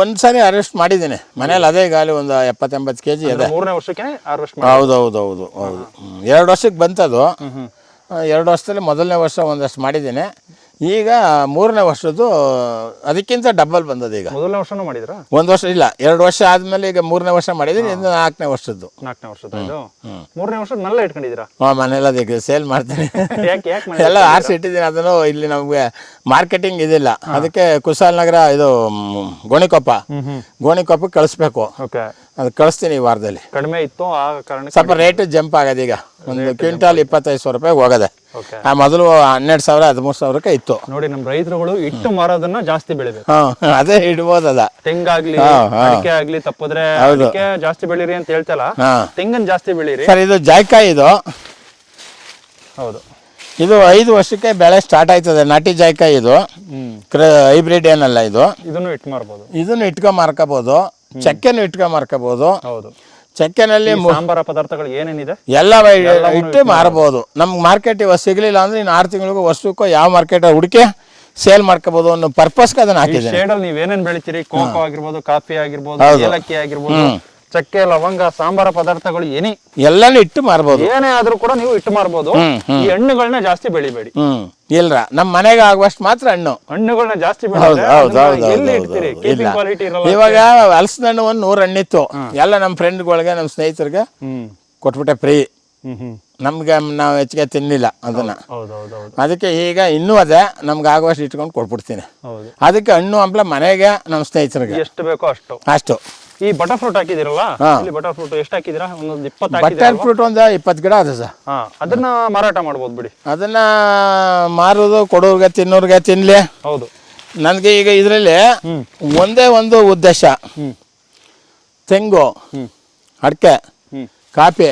ಒಂದು ಸಾರಿ ಅರೆಸ್ಟ್ ಮಾಡಿದ್ದೀನಿ. ಮನೇಲಿ ಅದೇ ಗಾಲಿ ಒಂದು ಎಪ್ಪತ್ತೆಂಬತ್ತು ಕೆ ಜಿ ಇದೆ. ಮೂರನೇ ವರ್ಷಕ್ಕೆ ಹಾರ್ವೆಸ್ಟ್ ಮಾಡಿ ಹೌದು ಹೌದು ಹೌದು ಹೌದು. ಎರಡು ವರ್ಷಕ್ಕೆ ಬಂತದು. ಎರಡು ವರ್ಷದಲ್ಲಿ ಮೊದಲನೇ ವರ್ಷ ಒಂದಷ್ಟು ಮಾಡಿದ್ದೀನಿ. ಈಗ ಮೂರನೇ ವರ್ಷದ್ದು ಅದಕ್ಕಿಂತ ಡಬಲ್ ಬಂದದ ಈಗ. ಮೊದಲನೇ ವರ್ಷನೂ ಮಾಡಿದ್ರಾ? ಒಂದು ವರ್ಷ ಇಲ್ಲ ಎರಡು ವರ್ಷ ಆದಮೇಲೆ ಈಗ ಮೂರನೇ ವರ್ಷ ಮಾಡಿದ್ರೆ ಇನ್ನು ನಾಲ್ಕನೇ ವರ್ಷದ್ದು. ನಾಲ್ಕನೇ ವರ್ಷದ ಇದು? ಮೂರನೇ ವರ್ಷ ನಲ್ಲ ಇಟ್ಕೊಂಡಿದ್ದೀರಾ? ಹಾಂ ಅದಕ್ಕೆ ಸೇಲ್ ಮಾಡ್ತೀನಿ. ಎಲ್ಲ ಆರ್ಸಿ ಇಟ್ಟಿದ್ದೀನಿ ಅದನ್ನು ಇಲ್ಲಿ ನಮಗೆ ಮಾರ್ಕೆಟಿಂಗ್ ಇದಿಲ್ಲ. ಅದಕ್ಕೆ ಕುಶಾಲನಗರ ಇದು ಮ್, ಗೋಣಿಕೊಪ್ಪ. ಗೋಣಿಕೊಪ್ಪಕ್ಕೆ ಕಳಿಸ್ಬೇಕು. ಓಕೆ ಅದು ಕಳಿಸ್ತೀನಿ ಈ ವಾರದಲ್ಲಿ. ಕಡಿಮೆ ಇತ್ತು ಆ ಕಾರಣಕ್ಕೆ ಸ್ವಲ್ಪ ರೇಟ್ ಜಂಪ್ ಆಗದೆ ಈಗ. ಒಂದು ಕ್ವಿಂಟಾಲ್ ಇಪ್ಪತ್ತೈದು ಸಾವಿರ ರೂಪಾಯಿ ಹೋಗದೆ. ಆ ಮೊದಲು ಹನ್ನೆರಡು ಸಾವಿರ ಹದಿಮೂರು ಸಾವಿರಕ್ಕೆ ಇತ್ತು. ನೋಡಿ ನಮ್ಮ ರೈತರುಗಳು ಇಟ್ಟು ಮಾರೋದನ್ನ ಜಾಸ್ತಿ ಬೆಳಿಬೇಕು. ಹಾಂ ಅದೇ ಇಡ್ಬೋದದ ತೆಂಗಾಗ್ಲಿ. ಅಡಿಕೆ ಆಗ್ಲಿ ತಪ್ಪದ್ರೆ ಅಡಿಕೆ ಜಾಸ್ತಿ ಬೆಳೀರಿ ಅಂತ ಹೇಳ್ತಲ್ಲ ಹಾ. ತೆಂಗನ್ ಜಾಸ್ತಿ ಬೆಳೀರಿ. ಸರ್ ಇದು ಜಾಯ್ಕಾಯಿ ಇದು. ಹೌದು. ಇದು ಐದು ವರ್ಷಕ್ಕೆ ಬೆಳೆ ಸ್ಟಾರ್ಟ್ ಆಯ್ತದೆ. ನಾಟಿ ಜಾಯ್ಕಾಯಿ ಇದು. ಹ್ಮ್. ಹೈಬ್ರಿಡ್ ಏನಲ್ಲ ಇದು. ಇದನ್ನು ಇಟ್ಟು ಮಾರ್ಬೋದು. ಇದನ್ನು ಇಟ್ಕೊಂಡ್ ಮಾರ್ಕೋಬೋದು. ಚಕ್ಕೆನೂ ಇಟ್ಕೊ ಮಾರ್ಕೋಬೋದು. ಹೌದು. ಚಕ್ಕೆನಲ್ಲಿ ಸಾಂಬಾರ ಪದಾರ್ಥಗಳು ಏನೇನಿದೆ? ಎಲ್ಲ ಇಟ್ಟು ಮಾರಬಹುದು ನಮ್ಗೆ ಮಾರ್ಕೆಟ್ ಇವಾಗ ಸಿಗಲಿಲ್ಲ ಅಂದ್ರೆ ಇನ್ನು ಆರು ತಿಂಗಳಿಗೂ ವರ್ಷಕ್ಕೂ ಯಾವ ಮಾರ್ಕೆಟ್ ಹುಡುಕಿ ಸೇಲ್ ಮಾಡ್ಕೋಬಹುದು ಅನ್ನೋ ಪರ್ಪಸ್ಗೆ ಅದನ್ನ ಹಾಕಿದ್ದೀನಿ. ಶೇಡ್ ಅಲ್ಲಿ ನೀವ್ ಏನೇನ್ ಬೆಳಿತೀರಿ ಕೋಕೋ ಆಗಿರ್ಬೋದು ಕಾಫಿ ಆಗಿರ್ಬೋದು ಏಲಕ್ಕಿ ಆಗಿರ್ಬೋದು ಚಕ್ಕೆ ಲವಂಗ ಸಾಂಬಾರ ಪದಾರ್ಥಗಳು ಏನಿ ಎಲ್ಲಾನು ಇಟ್ಟು ಮಾರ್ಬೋದು. ಏನೇ ಆದ್ರೂ ಕೂಡ ನೀವು ಇಟ್ಟು ಮಾರ್ಬೋದು. ಈ ಹಣ್ಣುಗಳನ್ನ ಜಾಸ್ತಿ ಬೆಳಿಬೇಡಿ. ಇಲ್ರ ನಮ್ಮ ಮನೆಗೆ ಆಗುವಷ್ಟು ಮಾತ್ರ ಹಣ್ಣು. ಹಣ್ಣುಗಳನ್ನ ಜಾಸ್ತಿ ಹೌದು ಹೌದು ಹೌದು ಎಲ್ಲಿ ಇಡ್ತೀರಿ? ಇಲ್ಲ. ಕ್ವಾಲಿಟಿ ಇರಲ್ಲ ಇವಾಗ ಹಲಸಿನ ಹಣ್ಣು ಒಂದು ನೂರು ಹಣ್ಣಿತ್ತು. ಎಲ್ಲ ನಮ್ಮ ಫ್ರೆಂಡ್ಗಳಿಗೆ ನಮ್ಮ ಸ್ನೇಹಿತರಿಗೆ ಕೊಟ್ಬಿಟ್ಟೆ ಫ್ರೀ ನಮ್ಗೆ ನಾವು ಹೆಚ್ಚಿಗೆ ತಿನ್ನಿಲ್ಲ ಅದನ್ನ. ಅದಕ್ಕೆ ಈಗ ಇನ್ನೂ ಅದೇ ನಮ್ಗೆ ಆಗುವಷ್ಟು ಇಟ್ಕೊಂಡು ಕೊಟ್ಬಿಡ್ತೀನಿ. ಅದಕ್ಕೆ ಹಣ್ಣು ಹಂಪ್ಲ ಮನೆಗೆ ನಮ್ಮ ಸ್ನೇಹಿತರಿಗೆ. ಎಷ್ಟು ಬೇಕೋ ಅಷ್ಟು. ಅಷ್ಟು. ಈ ಬಟರ್ ಫ್ರೂಟ್ ಹಾಕಿದಿರಲ್ಲ. ಇಲ್ಲಿ ಬಟರ್ ಫ್ರೂಟ್ ಎಷ್ಟು ಹಾಕಿದಿರಾ ಒಂದೊಂದು ಇಪ್ಪತ್ತು ಬಟರ್ ಫ್ರೂಟ್ ಒಂದು ಇಪ್ಪತ್ತು ಗಿಡ ಅದು ಸರ್. ಹಾ ಅದನ್ನ ಮಾರಾಟ ಮಾಡ್ಬೋದು ಬಿಡಿ. ಅದನ್ನ ಮಾರೋದು ಕೊಡೋರ್ಗೆ ತಿನ್ನೋರ್ಗೆ ತಿನ್ಲಿ. ಹೌದು. ನನಗೆ ಈಗ ಇದರಲ್ಲಿ ಒಂದೇ ಒಂದು ಉದ್ದೇಶ. ತೆಂಗು ಅಡಕೆ ಕಾಫಿ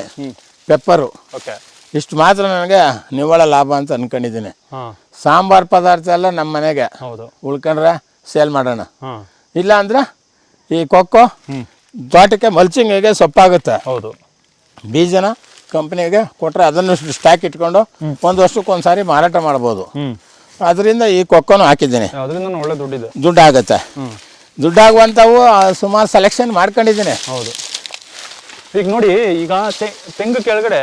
ಪೆಪ್ಪರು. ಓಕೆ. ಇಷ್ಟು ಮಾತ್ರ ನನಗೆ ನಿವ್ವಳ ಲಾಭ ಅಂತ ಅನ್ಕೊಂಡಿದ್ದೀನಿ. ಸಾಂಬಾರ್ ಪದಾರ್ಥ ಎಲ್ಲ ನಮ್ಮ ಮನೆಗೆ ಹೌದು. ಉಳ್ಕೊಂಡ್ರೆ ಸೇಲ್ ಮಾಡೋಣ. ಇಲ್ಲ ಅಂದ್ರೆ ಈ ಕೊಕ್ಕೋ ತೋಟಕ್ಕೆ ಮಲ್ಚಿಂಗಿಗೆ ಸೊಪ್ಪಾಗುತ್ತೆ. ಹೌದು. ಬೀಜನ ಕಂಪ್ನಿಗೆ ಕೊಟ್ಟರೆ ಅದನ್ನು ಸ್ಟಾಕ್ ಇಟ್ಕೊಂಡು ಒಂದು ವರ್ಷಕ್ಕೆ ಒಂದು ಸಾರಿ ಮಾರಾಟ ಮಾಡ್ಬೋದು. ಅದರಿಂದ ಈ ಕೊಕ್ಕೋನು ಹಾಕಿದ್ದೀನಿ. ಒಳ್ಳೆ ದುಡ್ಡಿದೆ. ದುಡ್ಡು ಆಗುತ್ತೆ ದುಡ್ಡಾಗುವಂಥವು ಸುಮಾರು ಸೆಲೆಕ್ಷನ್ ಮಾಡ್ಕೊಂಡಿದ್ದೀನಿ. ಹೌದು. ಈಗ ನೋಡಿ ಈಗ ತೆಂಗು ಕೆಳಗಡೆ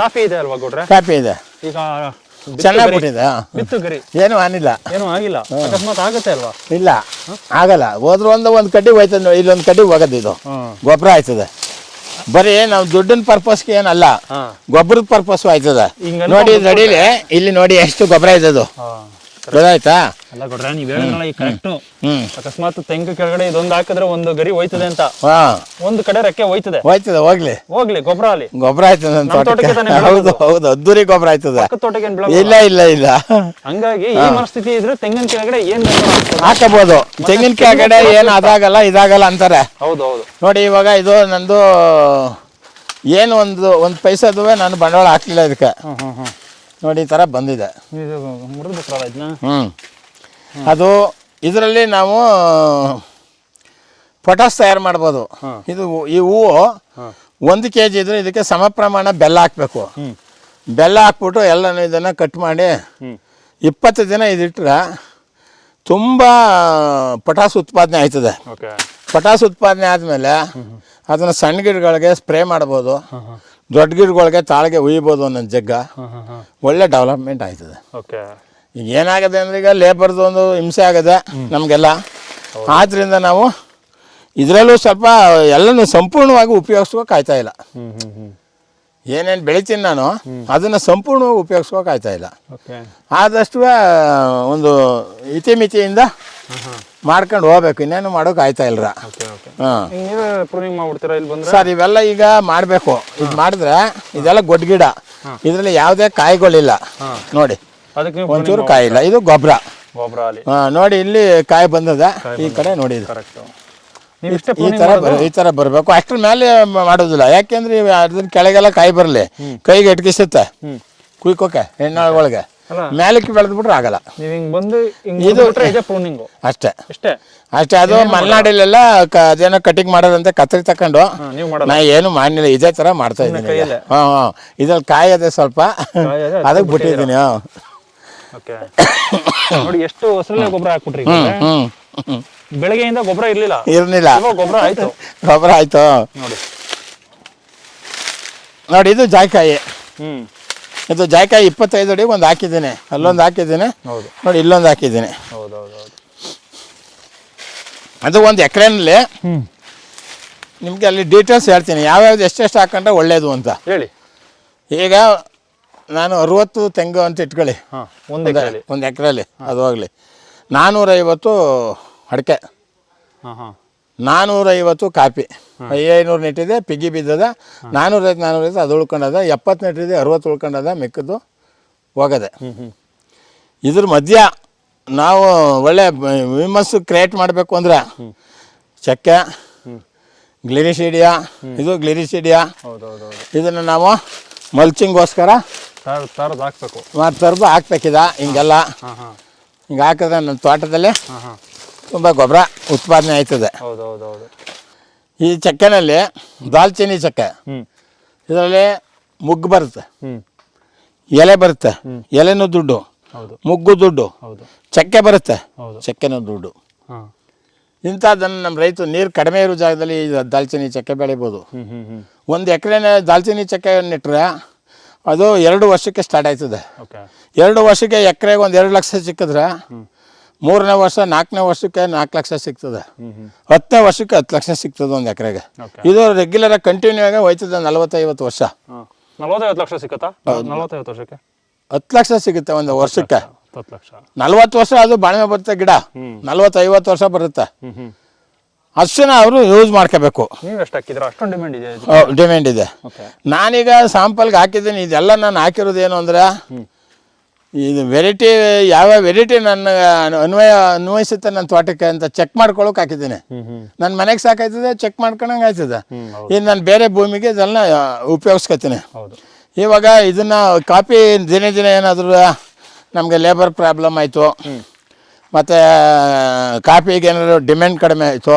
ಕಾಫಿ ಇದೆ ಅಲ್ವಾ ಗೌಡ್ರೆ? ಕಾಪಿ ಇದೆ. ಈಗ ಚೆನ್ನಾಗಿ ಬಿಟ್ಟಿದೆ ಬಿತ್ತು ಗರಿ. ಏನು ಆನಿಲ್ಲ ಏನು ಆಗಿಲ್ಲ. ಅಕಸ್ಮಾತ್ ಆಗುತ್ತೆ ಅಲ್ವಾ? ಇಲ್ಲ. ಆಗಲ್ಲ. ಹೋದ್ರು ಒಂದು ಒಂದು ಕಡ್ಡಿ ಹೋಯ್ತದೆ ಇಲ್ಲೊಂದು ಕಡ್ಡಿ ಹೋಗೋದು ಇದು. ಗೊಬ್ಬರ ಆಯ್ತದೆ. ಬರೀ ನಾವು ದುಡ್ಡಿನ ಪರ್ಪಸ್ಗೆ ಏನಲ್ಲ ಗೊಬ್ಬರದ ಪರ್ಪಸ್ ಆಯ್ತದ. ನೋಡಿ ನಡೀಲಿ. ಇಲ್ಲಿ ನೋಡಿ ಎಷ್ಟು ಗೊಬ್ಬರ ಹಾ. ಗೊತ್ತಾಯ್ತಾ? ಅಲ್ಲ ಕೊಡ್ರ ನೀವ್ ಹೇಳಿದ್ರಲ್ಲ ಈ ಕರೆಕ್ಟ್ ಹ್ಮ್ ಅಕಸ್ಮಾತ್ ತೆಂಗು ಕೆಳಗಡೆ ಇದೊಂದು ಹಾಕಿದ್ರೆ ಒಂದು ಗರಿ ಹೋಯ್ತದೆ ಅಂತ. ಹಾ. ಒಂದು ಕಡೆ ರೆಕ್ಕೆ ಹೋಯ್ತದೆ. ಹೋಯ್ತದೆ ಹೋಗ್ಲಿ. ಹೋಗ್ಲಿ ಗೊಬ್ಬರ ಅಲ್ಲಿ ಗೊಬ್ಬರ ಆಯ್ತದೆ ನಮ್ ತೋಟಕ್ಕೆ. ತೋಟಕ್ಕೆ ತಾನೇ ಹೌದು. ಹೌದು ಅದ್ದೂರಿ ಗೊಬ್ಬರ ಆಯ್ತದೆ. ಪಕ್ಕದ ತೋಟಕ್ಕೆ ಏನ್ ಇಲ್ಲ ಇಲ್ಲ ಇಲ್ಲ. ಹಂಗಾಗಿ ಈ ಮನಸ್ಥಿತಿ ಇದ್ರೆ ತೆಂಗಿನ ಕೆಳಗಡೆ ಏನ್ ಹಾಕ್ಬೋದು. ಹಾಕಬಹುದು ತೆಂಗಿನ ಕೆಳಗಡೆ ಏನ್ ಅದಾಗಲ್ಲ ಇದಾಗಲ್ಲ ಅಂತಾರೆ. ಹೌದು ಹೌದು. ನೋಡಿ ಇವಾಗ ಇದು ನಂದು ಏನು ಒಂದು ಒಂದು ಪೈಸದುವೆ ನಾನು ಬಂಡವಾಳ ಹಾಕ್ಲಿಲ್ಲ ಇದಕ್ಕೆ. ಹ್ಮ್ ಹ್ಮ್ ಹ್ಮ್. ನೋಡಿ ಈ ಥರ ಬಂದಿದೆ. ಇದು ಮುರಿದು ಬಿಟ್ರಲ್ಲ ಇದನ್ನ? ಹ್ಞೂ ಅದು ಇದರಲ್ಲಿ ನಾವು ಪೊಟಾಸ್ ತಯಾರು ಮಾಡ್ಬೋದು. ಇದು ಈ ಹೂವು ಒಂದು ಕೆ ಜಿ ಇದ್ರೆ ಇದಕ್ಕೆ ಸಮ ಪ್ರಮಾಣ ಬೆಲ್ಲ ಹಾಕಬೇಕು. ಬೆಲ್ಲ ಹಾಕ್ಬಿಟ್ಟು ಎಲ್ಲನೂ ಇದನ್ನು ಕಟ್ ಮಾಡಿ ಇಪ್ಪತ್ತು ದಿನ ಇದಿಟ್ರೆ ತುಂಬ ಪಟಾಸ್ ಉತ್ಪಾದನೆ ಆಯ್ತದೆ. ಪಟಾಸ್ ಉತ್ಪಾದನೆ ಆದಮೇಲೆ ಅದನ್ನು ಸಣ್ಣ ಗಿಡಗಳಿಗೆ ಸ್ಪ್ರೇ ಮಾಡ್ಬೋದು. ದೊಡ್ಡ ಗಿಡಗಳಿಗೆ ತಾಳಿಗೆ ಉಯ್ಬೋದು ಒಂದೊಂದು ಜಗ್ಗ ಒಳ್ಳೆ ಡೆವಲಪ್ಮೆಂಟ್ ಆಯ್ತದೆ. ಓಕೆ. ಈಗ ಏನಾಗದೆ ಅಂದ್ರೆ ಈಗ ಲೇಬರ್ದು ಒಂದು ಹಿಂಸೆ ಆಗದೆ ನಮಗೆಲ್ಲ. ಆದ್ದರಿಂದ ನಾವು ಇದರಲ್ಲೂ ಸ್ವಲ್ಪ ಎಲ್ಲನೂ ಸಂಪೂರ್ಣವಾಗಿ ಉಪಯೋಗಿಸ್ಕೋಕೆ ಕಾಯ್ತಾ ಇಲ್ಲ. ಏನೇನು ಬೆಳಿತೀನಿ ನಾನು ಅದನ್ನು ಸಂಪೂರ್ಣವಾಗಿ ಉಪಯೋಗಿಸ್ಕೋಕೆ ಆಯ್ತಾ ಇಲ್ಲ. ಆದಷ್ಟು ಒಂದು ಇತಿಮಿತಿಯಿಂದ ಮಾಡ್ಕೊಂಡು ಹೋಗ್ಬೇಕು ಇನ್ನೇನು ಮಾಡೋಕೆ ಆಯ್ತಾ ಇಲ್ರ. ಹಾಂ. ಇಲ್ಲಿ ಬಂದ್ರೆ? ಸರ್ ಇವೆಲ್ಲ ಈಗ ಮಾಡಬೇಕು. ಇದು ಮಾಡಿದ್ರೆ ಇದೆಲ್ಲ ಗೊಡ್ ಗಿಡ ಇದರಲ್ಲಿ ಯಾವುದೇ ಕಾಯಿಗಳಿಲ್ಲ. ನೋಡಿ. ಒಂಚೂರು ಕಾಯಿ ಇಲ್ಲ ಇದು ಗೊಬ್ಬರ ಅಲ್ಲಿ ನೋಡಿ ಇಲ್ಲಿ ಕಾಯಿ ಬಂದದ. ಈ ಕಡೆ ನೋಡಿ ಈ ತರ ಈ ತರ ಬರಬೇಕು. ಅಷ್ಟ್ರ ಮೇಲೆ ಮಾಡೋದಿಲ್ಲ. ಯಾಕೆಂದ್ರೆ ಅದನ್ನ ಅದ್ರ ಕೆಳಗೆಲ್ಲ ಕಾಯಿ ಬರಲಿ. ಕೈಗೆ ಎಟ್ಕಿಸುತ್ತೆ ಹ್ಮ್. ಕುಯ್ಕೋಕೆ ಹೆಣ್ಣೊಳಗೆ ಒಳಗೆ ಮೇಲಕ್ಕೆ ಆಗಲ್ಲ. ಹಿಂಗ್ ಬಂದು ಹಿಂಗ್ ಇದು ಅಷ್ಟೇ. ಅಷ್ಟೇ. ಅದು ಮಲೆನಾಡಲ್ಲೆಲ್ಲ ಅದೇನೋ ಕಟಿಂಗ್ ಮಾಡೋದಂತ ಕತ್ತರಿ ತಕೊಂಡು ನಾ ಏನು ಮಾಡಿಲ್ಲ ಇದೇ ತರ ಮಾಡ್ತಾ ಇದ್ದೀನಿ ಹಾ ಹಾ. ಇದ್ರಲ್ಲಿ ಕಾಯಿ ಅದೇ ಸ್ವಲ್ಪ ಅದಕ್ಕೆ ಬಿಟ್ಟಿದ್ದೀನಿ [COUGHS] ಎಷ್ಟು ಗೊಬ್ಬರ ಹಾಕ್ಬಿಟ್ರಿ ಹ್ಞೂ ಹ್ಞೂ ಬೆಳಗ್ಗೆಯಿಂದ ಗೊಬ್ಬರ ಇರ್ಲಿಲ್ಲ. ಇರಲಿಲ್ಲ. ಗೊಬ್ಬರ ಆಯ್ತು. ಗೊಬ್ಬರ ಆಯ್ತು. ನೋಡಿ. ನೋಡಿ ಇದು ಜಾಯ್ಕಾಯಿ. ಹ್ಮ್. ಇದು ಜಾಯ್ಕಾಯಿ ಇಪ್ಪತ್ತೈದು ಅಡಿ ಒಂದು ಹಾಕಿದ್ದೀನಿ. ಅಲ್ಲೊಂದು ಹಾಕಿದ್ದೀನಿ. ಹೌದು. ನೋಡಿ ಇಲ್ಲೊಂದು ಹಾಕಿದ್ದೀನಿ. ಹೌದು ಹೌದು ಹೌದು. ಅದು ಒಂದು ಎಕರೆನಲ್ಲಿ ಹ್ಮ್. ನಿಮಗೆ ಅಲ್ಲಿ ಡೀಟೇಲ್ಸ್ ಹೇಳ್ತೀನಿ. ಯಾವ್ಯಾವ್ದು ಎಷ್ಟೆಷ್ಟು ಹಾಕೊಂಡ್ರೆ ಒಳ್ಳೇದು ಅಂತ. ಹೇಳಿ. ಈಗ ನಾನು ಅರುವತ್ತು ತೆಂಗು ಅಂತ ಇಟ್ಕೊಳ್ಳಿ. ಹಾಂ ಒಂದು ಒಂದು ಎಕರೆಯಲ್ಲಿ ಅದು ಹೋಗಲಿ ನಾನ್ನೂರೈವತ್ತು ಅಡಿಕೆ. ನಾನೂರೈವತ್ತು ಹಾ. ನಾನ್ನೂರೈವತ್ತು ಕಾಪಿ. ಐನೂರು ನೆಟ್ಟಿದೆ ಪಿಗಿ ಬಿದ್ದದ. ನಾನ್ನೂರೈವತ್ತು ನಾನ್ನೂರೈವತ್ತು ಅದು ಉಳ್ಕೊಂಡದ. ಎಪ್ಪತ್ತು ನೆಟ್ಟಿದೆ ಅರವತ್ತು ಉಳ್ಕೊಂಡದ ಮಿಕ್ಕದ್ದು ಹೋಗದೆ. ಇದ್ರ ಮಧ್ಯ ನಾವು ಒಳ್ಳೆ ವಿಮಸ್ಸು ಕ್ರಿಯೇಟ್ ಮಾಡಬೇಕು ಅಂದರೆ ಚಕ್ಕೆ ಗ್ಲಿರಿಸಿಡಿಯಾ ಇದು ಗ್ಲಿರಿಸಿಡಿಯಾ. ಹೌದು ಹೌದು ಹೌದು ಇದನ್ನು ನಾವು ಮಲ್ಚಿಂಗೋಸ್ಕರ ತರದು ಹಾಕ್ಬೇಕು. ತರದು ಹಾಕ್ಬೇಕಿದ ಹಿಂಗೆಲ್ಲ. ಹಿಂಗೆ ಹಾಕಿದ್ರೆ ನನ್ನ ತೋಟದಲ್ಲಿ. ತುಂಬ ಗೊಬ್ಬರ ಉತ್ಪಾದನೆ ಆಯ್ತದೆ. ಹೌದು ಹೌದು ಹೌದು ಈ ಚಕ್ಕೆನಲ್ಲಿ ದಾಲ್ಚಿನ್ನಿ ಚಕ್ಕೆ. ಇದರಲ್ಲಿ ಮುಗ್ಗು ಬರುತ್ತೆ. ಎಲೆ ಬರುತ್ತೆ. ಎಲೆನೂ ದುಡ್ಡು. ಹೌದು. ಮುಗ್ಗು ದುಡ್ಡು. ಹೌದು. ಚಕ್ಕೆ ಬರುತ್ತೆ. ಹೌದು. ಚಕ್ಕೆನೂ ದುಡ್ಡು. ಇಂಥದ್ದನ್ನು ನಮ್ಮ ರೈತರು ನೀರು ಕಡಿಮೆ ಇರೋ ಜಾಗದಲ್ಲಿ ದಾಲ್ಚಿನ್ನಿ ಚಕ್ಕೆ ಬೆಳಿಬೋದು. ಒಂದು ಎಕರೆ ದಾಲ್ಚಿನ್ನಿ ಚಕ್ಕೆ ನೆಟ್ಟರೆ ಅದು ಎರಡು ವರ್ಷಕ್ಕೆ ಸ್ಟಾರ್ಟ್ ಆಯ್ತದೆ. ಎರಡು ವರ್ಷಕ್ಕೆ ಎಕರೆಗೆ ಒಂದು ಎರಡು ಲಕ್ಷ ಸಿಕ್ಕಿದ್ರೆ ಮೂರನೇ ವರ್ಷ ನಾಲ್ಕನೇ ವರ್ಷಕ್ಕೆ ನಾಲ್ಕು ಲಕ್ಷ ಸಿಗ್ತದೆ. ಹತ್ತನೇ ವರ್ಷಕ್ಕೆ ಹತ್ತು ಲಕ್ಷ ಸಿಗ್ತದೆ ಒಂದು ಎಕರೆಗೆ. ಇದು ರೆಗ್ಯುಲರ್ ಆಗಿ ಕಂಟಿನ್ಯೂ ಆಗಿ ಹೋಯ್ತದೆ ನಲವತ್ತೈವತ್ತು ವರ್ಷ. ನಲವತ್ತೈವತ್ತು ಲಕ್ಷ ಸಿಕ್ಕತ್ತಾ ನಲವತ್ತೈವತ್ತು ವರ್ಷಕ್ಕೆ? ಹತ್ತು ಲಕ್ಷ ಸಿಗುತ್ತೆ ಒಂದು ವರ್ಷಕ್ಕೆ. ನಲ್ವತ್ತು ವರ್ಷ ಅದು ಬಾಳೆ ಬರುತ್ತೆ ಗಿಡ. ಹ್ಮ್. ನಲ್ವತ್ತೈವತ್ತು ವರ್ಷ ಬರುತ್ತೆ. ಅಷ್ಟನ್ನ ಅವರು ಯೂಸ್ ಮಾಡ್ಕೋಬೇಕು. ಡಿಮ್ಯಾಂಡ್ ಇದೆ? ನಾನೀಗ ಸ್ಯಾಂಪಲ್ಗೆ ಹಾಕಿದ್ದೀನಿ. ಇದೆಲ್ಲ ನಾನು ಹಾಕಿರೋದು ಏನು ಅಂದ್ರೆ. ಇದು ವೆರೈಟಿ ಯಾವ ವೆರೈಟಿ ನನ್ನ ಅನ್ವಯ ಅನ್ವಯಿಸುತ್ತೆ ನನ್ನ ತೋಟಕ್ಕೆ ಅಂತ ಚೆಕ್ ಮಾಡ್ಕೊಳಕ್ ಹಾಕಿದ್ದೀನಿ. ನನ್ನ ಮನೆಗೆ ಸಾಕಾಯ್ತದೆ ಚೆಕ್ ಮಾಡ್ಕೊಂಡಂಗೆ ಆಯ್ತದೆ. ಇನ್ನು ನಾನು ಬೇರೆ ಭೂಮಿಗೆ ಇದೆಲ್ಲ ಉಪಯೋಗಿಸ್ಕೊತೀನಿ. ಇವಾಗ ಇದನ್ನ ಕಾಪಿ ದಿನೇ ದಿನ ಏನಾದರೂ ನಮಗೆ ಲೇಬರ್ ಪ್ರಾಬ್ಲಮ್ ಆಯಿತು. ಮತ್ತು ಕಾಪಿಗೆ ಏನಾದ್ರು ಡಿಮ್ಯಾಂಡ್ ಕಡಿಮೆ ಆಯಿತು.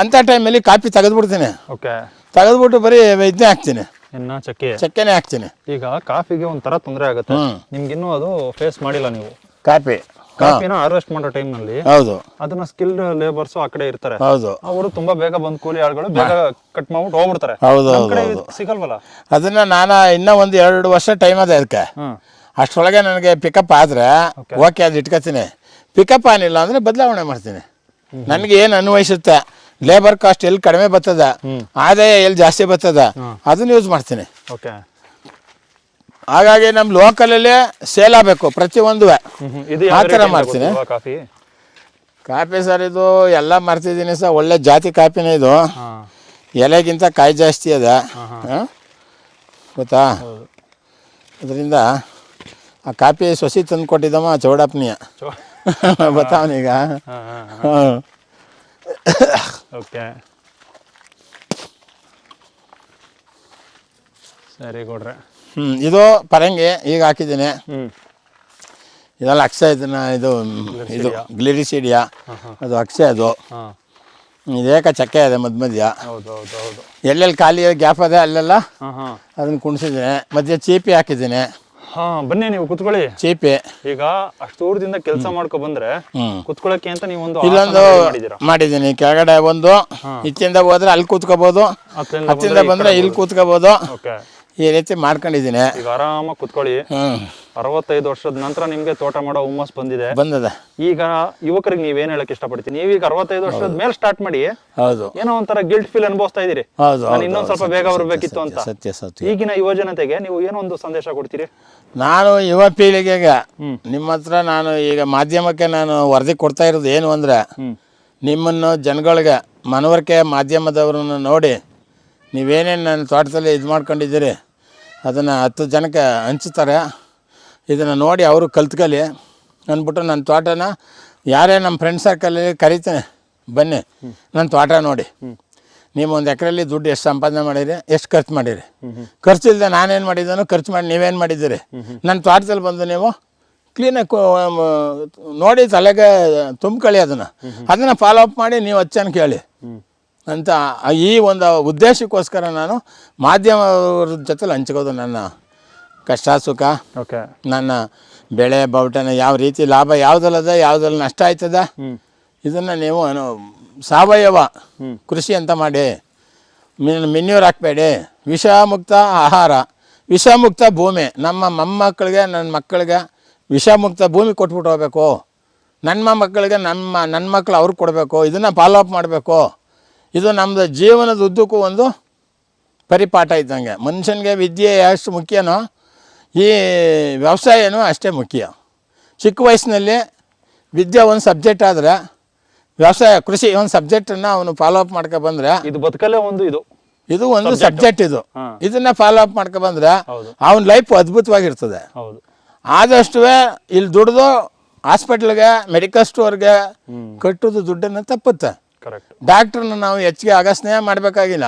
ಅಂಥ ಟೈಮಲ್ಲಿ ಕಾಪಿ ತೆಗೆದ್ಬಿಡ್ತೀನಿ. ಓಕೆ ತೆಗೆದ್ಬಿಟ್ಟು ಬರೀ ಇದನ್ನೇ ಹಾಕ್ತೀನಿ. ಇನ್ನ ಚಕ್ಕೆ. ಚಕ್ಕೆನೆ ಹಾಕ್ತೀನಿ. ಈಗ ಕಾಫಿಗೆ ಒಂಥರ ತೊಂದರೆ ಆಗುತ್ತೆ. ನಿಮ್ಗಿನ್ನೂ ಅದು ಫೇಸ್ ಮಾಡಿಲ್ಲ ನೀವು. ಕಾಫಿ. ಕಾಫಿನ ಹಾರ್ವೆಸ್ಟ್ ಮಾಡೋ ಟೈಮ್ನಲ್ಲಿ ಹೌದು. ಅದನ್ನ ಸ್ಕಿಲ್ ಲೇಬರ್ಸ್ ಆ ಕಡೆ ಇರ್ತಾರೆ. ಹೌದು. ಅವರು ತುಂಬಾ ಬೇಗ ಬಂದ್ ಕೂಲಿ ಆಳುಗಳು ಬೇಗ ಕಟ್ ಮಾಡ್ಬಿಟ್ಟು ಹೋಗ್ಬಿಡ್ತಾರೆ. ಹೌದು ಸಿಗಲ್ವಲ್ಲ? ಅದನ್ನ ನಾನು ಇನ್ನ ಒಂದು ಎರಡು ವರ್ಷ ಟೈಮ್ ಅದೇ ಅದಕ್ಕೆ. ಅಷ್ಟರೊಳಗೆ ನನಗೆ ಪಿಕಪ್ ಆದ್ರೆ ಓಕೆ ಅದು ಇಟ್ಕೋತೀನಿ. ಪಿಕಪ್ ಆನಿಲ್ಲ ಅಂದ್ರೆ ಬದಲಾವಣೆ ಮಾಡ್ತೀನಿ. ನನಗೆ ಏನು ಅನ್ವಯಿಸುತ್ತೆ? ಲೇಬರ್ ಕಾಸ್ಟ್ ಎಲ್ಲಿ ಕಡಿಮೆ ಬರ್ತದ ಆದಾಯ ಎಲ್ಲಿ ಜಾಸ್ತಿ ಬರ್ತದ ಅದನ್ನ ಯೂಸ್ ಮಾಡ್ತೀನಿ. ಓಕೆ. ಹಾಗಾಗಿ ನಮ್ಮ ಲೋಕಲಲ್ಲೇ ಸೇಲ್ ಆಗಬೇಕು ಪ್ರತಿಯೊಂದು ಇದು ಆ ಥರ ಮಾಡ್ತೀನಿ. ಕಾಫಿ? ಕಾಪಿ ಸರ್ ಇದು ಎಲ್ಲ ಮಾಡ್ತಿದ್ದೀನಿ ಸರ್ ಒಳ್ಳೆ ಜಾತಿ ಕಾಫಿನೇ ಇದು. ಎಲೆಗಿಂತ ಕಾಯಿ ಜಾಸ್ತಿ ಅದ. ಗೊತ್ತಾ? ಅದರಿಂದ ಆ ಕಾಫಿ ಸೊಸಿ ತಂದು ಕೊಟ್ಟಿದ್ದಮ್ಮ ಚೌಡಪ್ಪನಿಯ. ಚೊ- [LAUGHS] ಓಕೆ. ಸರಿ ಕೊಡ್ರೆ. ಹ್ಞೂ ಇದು ಪರಂಗಿ ಈಗ ಹಾಕಿದ್ದೀನಿ. ಹ್ಞೂ ಇದೆಲ್ಲ ಅಕ್ಷಯ ಇದನ್ನ ಇದು ಇದು ಗ್ಲಿರಿಸಿಡಿಯಾ ಅದು ಅಕ್ಷಯ ಅದು. ಹಾ. ಇದೇಕ ಚಕ್ಕೆ ಇದೆ ಮಧ್ಯ ಮಧ್ಯ. ಹೌದು ಹೌದು ಹೌದು. ಎಲ್ಲೆಲ್ಲಿ ಖಾಲಿ ಗ್ಯಾಪ್ ಇದೆ ಅಲ್ಲೆಲ್ಲ? ಹಾ ಹಾ. ಅದನ್ನು ಕುಣಿಸಿದ್ದೀನಿ. ಮಧ್ಯ ಚೀಪಿ ಹಾಕಿದ್ದೀನಿ. ಹಾ ಬನ್ನಿ ನೀವು ಕುತ್ಕೊಳ್ಳಿ. ಚೀಪಿ ಈಗ ಅಷ್ಟು ದೂರದಿಂದ ಕೆಲಸ ಮಾಡ್ಕೊ ಬಂದ್ರೆ ಕುತ್ಕೊಳಕ್ಕೆ ಕುತ್ಕೊಳ್ಳಕ್ಕೆ ಅಂತ ನೀವು ಒಂದು ಇಲ್ಲೊಂದು ಮಾಡಿದ್ದೀನಿ. ಕೆಳಗಡೆ ಒಂದು ಇಚ್ಚಿಂದ ಹೋದ್ರೆ ಅಲ್ಲಿ ಕೂತ್ಕೋಬಹುದು ಹತ್ತಿಂದ ಬಂದರೆ ಇಲ್ಲಿ ಕೂತ್ಕೋಬಹುದು ಈ ರೀತಿ ಮಾಡ್ಕೊಂಡಿದ್ದೀನಿ. ಈಗ ಆರಾಮಾಗಿ ಕುತ್ಕೊಳ್ಳಿ. ಅರವತ್ತೈದು ವರ್ಷದ ನಂತರ ನಿಮ್ಗೆ ತೋಟ ಮಾಡೋ ಹುಮ್ಮಸ್ ಬಂದಿದೆ. ಬಂದದ. ಈಗ ಯುವಕರಿಗೆ ನೀವೇನ್ ಹೇಳಕ್ ಇಷ್ಟಪಡ್ತೀನಿ ನೀವೀಗ ಅರವತ್ತೈದು ವರ್ಷದ ಮೇಲೆ ಸ್ಟಾರ್ಟ್ ಮಾಡಿ ಹೌದು. ಏನೋ ಒಂಥರ ಗಿಲ್ಟ್ ಫೀಲ್ ಅನುಭವಿಸ್ತಾ ಇದೀರಿ ಹೌದು ನಾನು ಇನ್ನೊಂದ್ ಸ್ವಲ್ಪ ಬೇಗ ಬರ್ಬೇಕಿತ್ತು ಅಂತ. ಸತ್ಯ ಸತ್ಯ ಈಗಿನ ಯುವಜನತೆಗೆ ನೀವು ಏನೋ ಒಂದು ಸಂದೇಶ ಕೊಡ್ತೀರಿ? ನಾನು ಯುವ ಪೀಳಿಗೆಗೆ. ನಿಮ್ಮ ಹತ್ರ ನಾನು ಈಗ ಮಾಧ್ಯಮಕ್ಕೆ ನಾನು ವರದಿ ಕೊಡ್ತಾ ಇರೋದು ಏನು ಅಂದ್ರೆ ನಿಮ್ಮನ್ನು ಜನಗಳಿಗೆ ಮನವರಿಕೆ ಮಾಧ್ಯಮದವ್ರನ್ನ ನೋಡಿ ನೀವೇನೇನು ನನ್ನ ತೋಟದಲ್ಲಿ ಇದು ಮಾಡ್ಕೊಂಡಿದ್ದೀರಿ? ಅದನ್ನು ಹತ್ತು ಜನಕ್ಕೆ ಹಂಚ್ತಾರೆ. ಇದನ್ನು ನೋಡಿ ಅವರು ಕಲ್ತ್ಕಲಿ. ಅಂದ್ಬಿಟ್ಟು ನನ್ನ ತೋಟನ ಯಾರೇ ನಮ್ಮ ಫ್ರೆಂಡ್ ಸರ್ಕಲಲ್ಲಿ ಕರಿತೇನೆ ಬನ್ನಿ, ನನ್ನ ತೋಟ ನೋಡಿ. ನೀವು ಒಂದು ಎಕರೆಯಲ್ಲಿ ದುಡ್ಡು ಎಷ್ಟು ಸಂಪಾದನೆ ಮಾಡಿರಿ, ಎಷ್ಟು ಖರ್ಚು ಮಾಡಿರಿ? ಖರ್ಚು ಇಲ್ಲದೆ ನಾನೇನು ಮಾಡಿದ್ದಾನೋ ಖರ್ಚು ಮಾಡಿ ನೀವೇನು ಮಾಡಿದ್ದೀರಿ? ನನ್ನ ತೋಟದಲ್ಲಿ ಬಂದು ನೀವು ಕ್ಲೀನಾಗಿ ನೋಡಿ ತಲೆಗೆ ತುಂಬ್ಕೊಳ್ಳಿ ಅದನ್ನು. ಅದನ್ನು ಫಾಲೋ ಅಪ್ ಮಾಡಿ ನೀವು ಹಚ್ಚನ್ ಕೇಳಿ. ಅಂತ ಈ ಒಂದು ಉದ್ದೇಶಕ್ಕೋಸ್ಕರ ನಾನು ಮಾಧ್ಯಮವ್ರ ಜೊತೆಲಿ ಹಂಚ್ಕೋದು ನನ್ನ ಕಷ್ಟ ಸುಖ ಓಕೆ ನನ್ನ ಬೆಳೆ ಬೌಟನ ಯಾವ ರೀತಿ ಲಾಭ ಯಾವುದಲ್ಲದ ಯಾವುದ್ರಲ್ಲಿ ನಷ್ಟ ಆಯ್ತದ? ಇದನ್ನು ನೀವು ಸಾವಯವ ಕೃಷಿ ಅಂತ ಮಾಡಿ ಮಿನ್ ಮಿನ್ಯೂರ್ ಹಾಕಬೇಡಿ. ವಿಷಮುಕ್ತ ಆಹಾರ ವಿಷಮುಕ್ತ ಭೂಮಿ. ನಮ್ಮ ಮೊಮ್ಮಕ್ಕಳಿಗೆ ನನ್ನ ಮಕ್ಕಳಿಗೆ ವಿಷಮುಕ್ತ ಭೂಮಿ ಕೊಟ್ಬಿಟ್ಟು ಹೋಗ್ಬೇಕು. ನನ್ನ ಮಕ್ಕಳಿಗೆ ನಮ್ಮ ನನ್ನ ಮಕ್ಕಳು ಅವ್ರಿಗೆ ಕೊಡಬೇಕು. ಇದನ್ನು ಫಾಲೋ ಅಪ್ ಮಾಡಬೇಕು. ಇದು ನಮ್ಮದು ಜೀವನದ ಉದ್ದಕ್ಕೂ ಒಂದು ಪರಿಪಾಠ ಇದ್ದಂಗೆ. ಮನುಷ್ಯನಿಗೆ ವಿದ್ಯೆ ಎಷ್ಟು ಮುಖ್ಯನೋ ಈ ವ್ಯವಸಾಯನೂ ಅಷ್ಟೇ ಮುಖ್ಯ. ಚಿಕ್ಕ ವಯಸ್ಸಿನಲ್ಲಿ ವಿದ್ಯೆ ಒಂದು ಸಬ್ಜೆಕ್ಟ್ ಆದರೆ ವ್ಯವಸಾಯ ಕೃಷಿ ಒಂದು ಸಬ್ಜೆಕ್ಟನ್ನು ಅವನು ಫಾಲೋ ಅಪ್ ಮಾಡ್ಕೊ ಬಂದರೆ ಇದು ಬದುಕಲ್ಲೇ ಒಂದು ಇದು. ಇದು ಒಂದು ಸಬ್ಜೆಕ್ಟ್ ಇದು. ಇದನ್ನ ಫಾಲೋ ಅಪ್ ಮಾಡ್ಕೊ ಬಂದ್ರೆ. ಅವನ ಲೈಫ್ ಅದ್ಭುತವಾಗಿರ್ತದೆ. ಆದಷ್ಟು ಇಲ್ಲಿ ದುಡ್ದು ಹಾಸ್ಪಿಟ್ಲ್ಗೆ ಮೆಡಿಕಲ್ ಸ್ಟೋರ್ಗೆ ಕಟ್ಟೋದು ದುಡ್ಡನ್ನು ತಪ್ಪುತ್ತೆ. ಡಾಕ್ಟ್ರನ್ನ ನಾವು ಹೆಚ್ಚಿಗೆ ಆಗ ಸ್ನೇಹ ಮಾಡಬೇಕಾಗಿಲ್ಲ.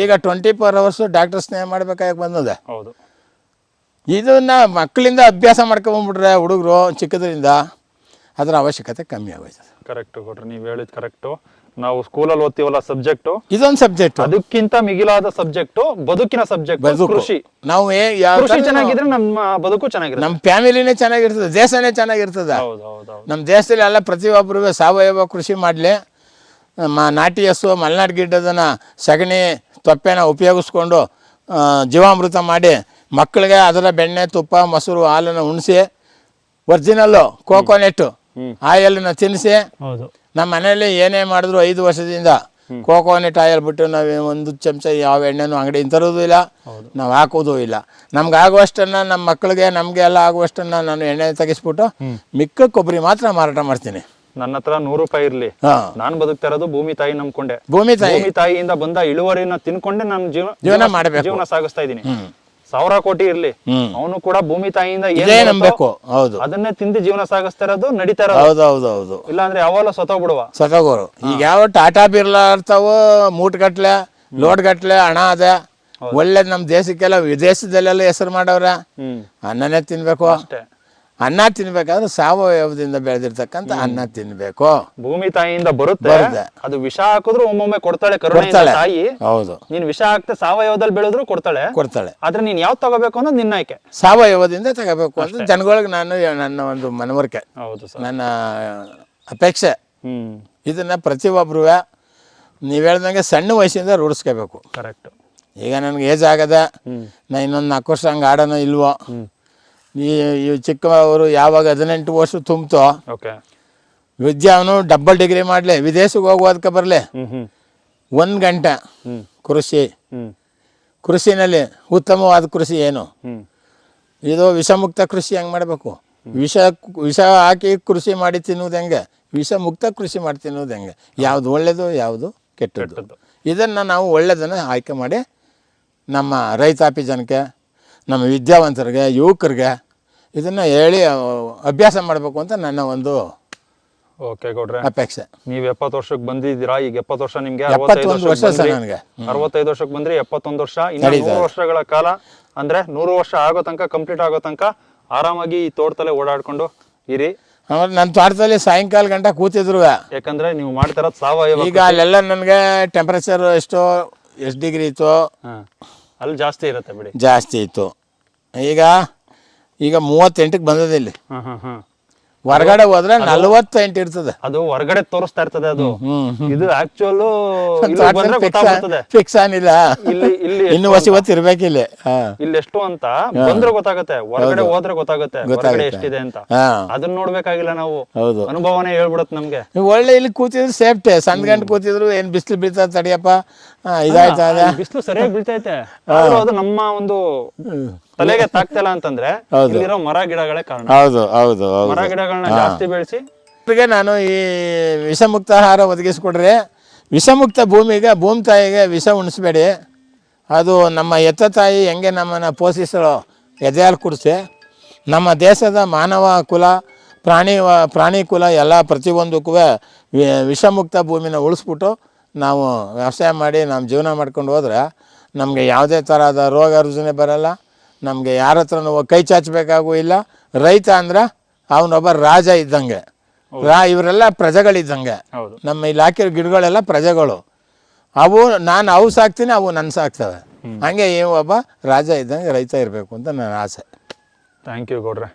ಈಗ ಟ್ವೆಂಟಿ ಫೋರ್ ಅವರ್ಸ್ ಡಾಕ್ಟರ್ ಸ್ನೇಹ ಮಾಡಬೇಕಾಗಿ ಬಂದದ. ಇದನ್ನ ಮಕ್ಕಳಿಂದ ಅಭ್ಯಾಸ ಮಾಡ್ಕೊಂಬಂದ್ಬಿಟ್ರೆ ಹುಡುಗರು ಚಿಕ್ಕದ್ರಿಂದ ಅದರ ಅವಶ್ಯಕತೆ ಕಮ್ಮಿ ಆಗೋಯ್ತದೆ. ಕರೆಕ್ಟ್ ಕೊಡ್ರಿ ನೀವು ಹೇಳಿದ್ ಕರೆಕ್ಟು ನಾವು ಸ್ಕೂಲಲ್ಲಿ ಓದ್ತೀವಲ್ಲ ಸಬ್ಜೆಕ್ಟ್ ಇದೊಂದು ಸಬ್ಜೆಕ್ಟ್ ಅದಕ್ಕಿಂತ ಮಿಗಿಲಾದ ಸಬ್ಜೆಕ್ಟ್ ಬದುಕಿನ ಸಬ್ಜೆಕ್ಟ್ ಕೃಷಿ. ನಾವು ಕೃಷಿ ಚೆನ್ನಾಗಿದ್ರೆ ನಮ್ಮ ಬದುಕು ಚೆನ್ನಾಗಿದೆ ನಮ್ಮ ಫ್ಯಾಮಿಲಿನೇ ಚೆನ್ನಾಗಿರ್ತದೆ ದೇಶನೇ ಚೆನ್ನಾಗಿರ್ತದೆ. ಹೌದು ಹೌದು ಹೌದು. ನಮ್ಮ ದೇಶದಲ್ಲಿ ಎಲ್ಲ ಪ್ರತಿಯೊಬ್ಬರಿಗೂ ಸಾವಯವ ಕೃಷಿ ಮಾಡಲಿ. ಮ ನಾಟಿ ಹಸು ಮಲೆನಾಡು ಗಿಡ್ಡದನ್ನ ಸಗಣಿ ತೊಪ್ಪೆನ ಉಪಯೋಗಿಸ್ಕೊಂಡು ಜೀವಾಮೃತ ಮಾಡಿ ಮಕ್ಕಳಿಗೆ ಅದರ ಬೆಣ್ಣೆ ತುಪ್ಪ ಮೊಸರು ಹಾಲನ್ನು ಉಣಿಸಿ ಒರಿಜಿನಲ್ಲು ಕೋಕೋನೆಟ್ಟು ಆಯಲನ್ನು ತಿನ್ನಿಸಿ ಹೌದು. ನಮ್ಮ ಮನೆಯಲ್ಲಿ ಏನೇ ಮಾಡಿದ್ರು ಐದು ವರ್ಷದಿಂದ ಕೋಕೋನೆಟ್ ಆಯಲ್ ಬಿಟ್ಟು ನಾವು ಒಂದು ಚಮಚ ಯಾವ ಎಣ್ಣೆನೂ ಅಂಗಡಿಯಿಂದ ತರೋದು ಇಲ್ಲ. ನಾವು ಹಾಕೋದು ಇಲ್ಲ. ನಮ್ಗೆ ಆಗುವಷ್ಟನ್ನು ನಮ್ಮ ಮಕ್ಕಳಿಗೆ ನಮಗೆ ಎಲ್ಲ ಆಗುವಷ್ಟನ್ನು ನಾನು ಎಣ್ಣೆ ತೆಗೆಸ್ಬಿಟ್ಟು ಮಿಕ್ಕ ಕೊಬ್ಬರಿ ಮಾತ್ರ ಮಾರಾಟ ಮಾಡ್ತೀನಿ. ನನ್ನ ಹತ್ರ ನೂರು ರೂಪಾಯಿ ಇರ್ಲಿ. ನಾನ್ ಬದುಕ್ತಾ ಇರೋದು ಭೂಮಿ ತಾಯಿ ನಂಬ್ಕೊಂಡೆ. ಭೂಮಿ ತಾಯಿ. ಭೂಮಿ ತಾಯಿಯಿಂದ ಬಂದ ಇಳುವರಿನ ತಿನ್ಕೊಂಡೆ ನಾನು ಜೀವನ ಜೀವನ ಮಾಡ್ಬೇಕು. ಜೀವನ ಸಾಗಿಸ್ತಾ ಇದೀನಿ ಸಾವಿರ ಕೋಟಿ ಇರ್ಲಿ. ಅವನು ಕೂಡ ಭೂಮಿ ತಾಯಿಯಿಂದ ಏನ್ ನಂಬಬೇಕು. ಹೌದು. ಅದನ್ನೇ ತಿಂದು ಜೀವನ ಸಾಗಿಸ್ತಾ ಇರೋದು ನಡೀತಾ ಇರೋದು. ಹೌದು ಹೌದು ಹೌದು. ಇಲ್ಲಾಂದ್ರೆ ಯಾವಾಗ ಸತೋಗ್ಬಿಡುವ ಸತೋಗೋರು ಈಗ ಯಾವ ಟಾಟಾ ಬಿರ್ಲಾ ಇರ್ತಾವ ಮೂಟ್ ಗಟ್ಲೆ ಲೋಡ್ ಗಟ್ಲೆ ಹಣ ಅದೆ. ಒಳ್ಳೇದ್ ನಮ್ಮ ದೇಶಕ್ಕೆಲ್ಲ ವಿದೇಶದಲ್ಲೆಲ್ಲ ಹೆಸರು ಮಾಡವ್ರ. ಅನ್ನನೇ ತಿನ್ಬೇಕು. ಅಷ್ಟೇ. ಅನ್ನ ತಿನ್ಬೇಕಾದ್ರೆ ಸಾವಯವದಿಂದ ಬೆಳೆದಿರ್ತಕ್ಕಂಥ ಅನ್ನ ತಿನ್ಬೇಕು. ಭೂಮಿ ತಾಯಿಯಿಂದ ಬರುತ್ತೆ. ಬರುತ್ತೆ. ಅದು ವಿಷ ಹಾಕಿದ್ರು ಒಮ್ಮೊಮ್ಮೆ ಕೊಡ್ತಾಳೆ ಕರುಣೆಯಿಂದ ಕೊಡ್ತಾಳೆ. ತಾಯಿ. ಹೌದು. ನೀನ್ ವಿಷ ಹಾಕ್ತಾ ಸಾವಯವದಲ್ಲಿ ಬೆಳೆದ್ರು ಕೊಡ್ತಾಳೆ. ಕೊಡ್ತಾಳೆ. ಆದ್ರೆ ನೀನ್ ಯಾವ್ದು ತಗೋಬೇಕು ಅನ್ನೋದು ನಿನ್ನ ಆಯ್ಕೆ ಸಾವಯವದಿಂದ ತಗೋಬೇಕು ಅಂತ ಜನಗಳಿಗೆ ನಾನು ನನ್ನ ಒಂದು ಮನವರಿಕೆ. ಹೌದು ಸರ್. ನನ್ನ ಅಪೇಕ್ಷೆ. ಹ್ಮ್. ಪ್ರತಿ ಪ್ರತಿಯೊಬ್ಬರು ನೀವು ಹೇಳ್ದಂಗೆ ಸಣ್ಣ ವಯಸ್ಸಿಂದ ರೂಢಿಸ್ಕೋಬೇಕು. ಕರೆಕ್ಟ್. ಈಗ ನನಗೆ ಏಜ್ ಆಗದ ನಾ ಇನ್ನೊಂದು ನಾಲ್ಕು ವರ್ಷ ಹಂಗೆ ಆಡೋಣ ಇಲ್ವೋ ಈ ಈ ಚಿಕ್ಕವರು ಯಾವಾಗ ಹದಿನೆಂಟು ವರ್ಷ ತುಂಬ್ತೋ ಓಕೆ. ವಿದ್ಯೆ ಅವನು ಡಬಲ್ ಡಿಗ್ರಿ ಮಾಡಲಿ ವಿದೇಶಕ್ಕೆ ಹೋಗೋದಕ್ಕೆ ಬರಲಿ. ಒಂದು ಗಂಟೆ ಕೃಷಿ. ಕೃಷಿನಲ್ಲಿ ಉತ್ತಮವಾದ ಕೃಷಿ ಏನು? ಇದು ವಿಷಮುಕ್ತ ಕೃಷಿ ಹೆಂಗೆ ಮಾಡಬೇಕು? ವಿಷ ವಿಷ ಹಾಕಿ ಕೃಷಿ ಮಾಡಿ ತಿನ್ನುವುದು ಹೆಂಗೆ? ವಿಷಮುಕ್ತ ಕೃಷಿ ಮಾಡಿ ತಿನ್ನುವುದು ಹೆಂಗೆ? ಯಾವುದು ಒಳ್ಳೆಯದು ಯಾವುದು ಕೆಟ್ಟದ್ದು? ಕೆಟ್ಟದ್ದು. ಇದನ್ನು ನಾವು ಒಳ್ಳೆಯದನ್ನು ಆಯ್ಕೆ ಮಾಡಿ ನಮ್ಮ ರೈತಾಪಿ ಜನಕ್ಕೆ ನಮ್ಮ ವಿದ್ಯಾವಂತರಿಗೆ ಯುವಕರಿಗೆ ಇದನ್ನು ಹೇಳಿ ಅಭ್ಯಾಸ ಮಾಡಬೇಕು ಅಂತ ನನ್ನ ಒಂದು ಓಕೆ ಗೌಡ್ರೆ. ಅಪೇಕ್ಷೆ. ನೀವು ಎಪ್ಪತ್ತು ವರ್ಷಕ್ಕೆ ಬಂದಿದ್ದೀರಾ? ಈಗ ಎಪ್ಪತ್ತು ವರ್ಷ ನಿಮಗೆ ಅರವತ್ತೈದು ವರ್ಷ ನನಗೆ. ಅರವತ್ತೈದು ವರ್ಷಕ್ಕೆ ಬಂದ್ರಿ ಎಪ್ಪತ್ತೊಂದು ವರ್ಷ. ಇನ್ನು ನೂರು ವರ್ಷಗಳ ಕಾಲ. ಅಂದ್ರೆ ನೂರು ವರ್ಷ ಆಗೋ ತನಕ ಕಂಪ್ಲೀಟ್ ಆಗೋ ತನಕ ಆರಾಮಾಗಿ ಈ ತೋಟದಲ್ಲೇ ಓಡಾಡ್ಕೊಂಡು ಇರಿ. ಆಮೇಲೆ ನನ್ನ ತೋಟದಲ್ಲಿ ಸಾಯಂಕಾಲ ಗಂಟ ಕೂತಿದ್ರು. ಯಾಕಂದ್ರೆ ನೀವು ಮಾಡ್ತಿರೋದು ಸಾವಯವ ಈಗ ಅಲ್ಲೆಲ್ಲ ನನಗೆ ಟೆಂಪರೇಚರ್ ಎಷ್ಟು ಎಷ್ಟು ಡಿಗ್ರಿ ಇತ್ತು ಹಾ. ಅಲ್ಲಿ ಜಾಸ್ತಿ ಇರುತ್ತೆ ಬಿಡಿ. ಜಾಸ್ತಿ ಇತ್ತು ಈಗ ಈಗ ಮೂವತ್ತೆಂಟಕ್ಕೆ ಬಂದಿದೆ ಇಲ್ಲಿ. ಹಾಂ ಹಾಂ ಹ್ಮ್. ಹೊರಗಡೆ ಹೋದ್ರೆ ನಲವತ್ತೆಂಟು ಇರ್ತದೆ. ಅದು ಹೊರಗಡೆ ತೋರಿಸ್ತಾ ಇರ್ತದೆ ಅದು. ಇದು ಆಕ್ಚುಲ್ [LAUGHS] ಫಿಕ್ಸ್ ಆನಿಲ್ಲ. ಇಲ್ಲಿ ಇಲ್ಲಿ [LAUGHS] ಇನ್ನು ಹೊಸ ಹೊತ್ತು ಇರ್ಬೇಕಿಲ್ಲ ಹಾ. ಇಲ್ಲಿ ಎಷ್ಟು ಅಂತ ಬಂದ್ರೆ ಗೊತ್ತಾಗತ್ತೆ. ಹೊರಗಡೆ ಹೋದ್ರೆ ಗೊತ್ತಾಗುತ್ತೆ. ಹೊರಗಡೆ ಎಷ್ಟಿದೆ ಅಂತ. ಅದನ್ನ ನೋಡ್ಬೇಕಾಗಿಲ್ಲ ನಾವು. ಹೌದು. ಅನುಭವನೇ ಹೇಳ್ಬಿಡತ್ ನಮ್ಗೆ. ಒಳ್ಳೆ ಇಲ್ಲಿ ಕೂತಿದ್ರು ಸೇಫ್ಟಿ ಸಣ್ಣ ಗಂಟು ಕೂತಿದ್ರು ಏನ್ ಬಿಸಿಲು ಬೀಳ್ತಾ ತಡಿಯಪ್ಪ. ಇದಾಯ್ತಾ? ಬಿಸಿಲು ಸರಿಯಾಗಿ ಬೀಳ್ತೈತೆ. ಅದು ನಮ್ಮ ಒಂದು ತಲೆಗೆ ತಾಕ್ತಲ್ಲ ಅಂತಂದ್ರೆ ಇಲ್ಲಿರೋ ಮರ ಗಿಡಗಳೇ ಕಾರಣ. ಹೌದು ಹೌದು ಹೌದು. ಮರ ಗಿಡಗಳನ್ನ ಜಾಸ್ತಿ ಬೆಳೆಸಿ. ಇವರಿಗೆ ನಾನು ಈ ವಿಷಮುಕ್ತ ಆಹಾರ ಒದಗಿಸ್ಕೊಡ್ರಿ ವಿಷಮುಕ್ತ ಭೂಮಿಗೆ ಭೂಮಿ ತಾಯಿಗೆ ವಿಷ ಉಣಿಸ್ಬೇಡಿ. ಅದು ನಮ್ಮ ಎತ್ತ ತಾಯಿ ಹೆಂಗೆ ನಮ್ಮನ್ನು ಪೋಷಿಸಲು ಎದೆಯಲ್ಲಿ ಕುಡಿಸಿ. ನಮ್ಮ ದೇಶದ ಮಾನವ ಕುಲ ಪ್ರಾಣಿ ವ- ಪ್ರಾಣಿ ಕುಲ ಎಲ್ಲ ಪ್ರತಿಯೊಂದಕ್ಕೂ ವಿ- ವಿಷಮುಕ್ತ ಭೂಮಿನ ಉಳಿಸ್ಬಿಟ್ಟು ನಾವು ವ್ಯವಸಾಯ ಮಾಡಿ ನಮ್ಮ ಜೀವನ ಮಾಡ್ಕೊಂಡು ಹೋದ್ರೆ ನಮಗೆ ಯಾವುದೇ ಥರದ ರೋಗ ರುಜಿನ ಬರಲ್ಲ. ನಮಗೆ ಯಾರ ಹತ್ರನೂ ಕೈ ಚಾಚಬೇಕಾಗೂ ಇಲ್ಲ. ರೈತ ಅಂದ್ರೆ ಅವನೊಬ್ಬ ರಾಜ ಇದ್ದಂಗೆ. ರಾ ಇವರೆಲ್ಲ ಪ್ರಜೆಗಳಿದ್ದಂಗೆ. ನಮ್ಮ ಇಲ್ಲಿ ಹಾಕಿರೋ ಗಿಡಗಳೆಲ್ಲ ಪ್ರಜೆಗಳು. ಅವು ನಾನು ಅವು ಸಾಕ್ತೀನಿ ಅವು ನನ್ನ ಸಾಕ್ತವೆ. ಹಂಗೆ ಒಬ್ಬ ರಾಜ ಇದ್ದಂಗೆ ರೈತ ಇರಬೇಕು ಅಂತ ನನ್ನ ಆಸೆ. ಥ್ಯಾಂಕ್ ಯು ಗೌಡ್ರೆ.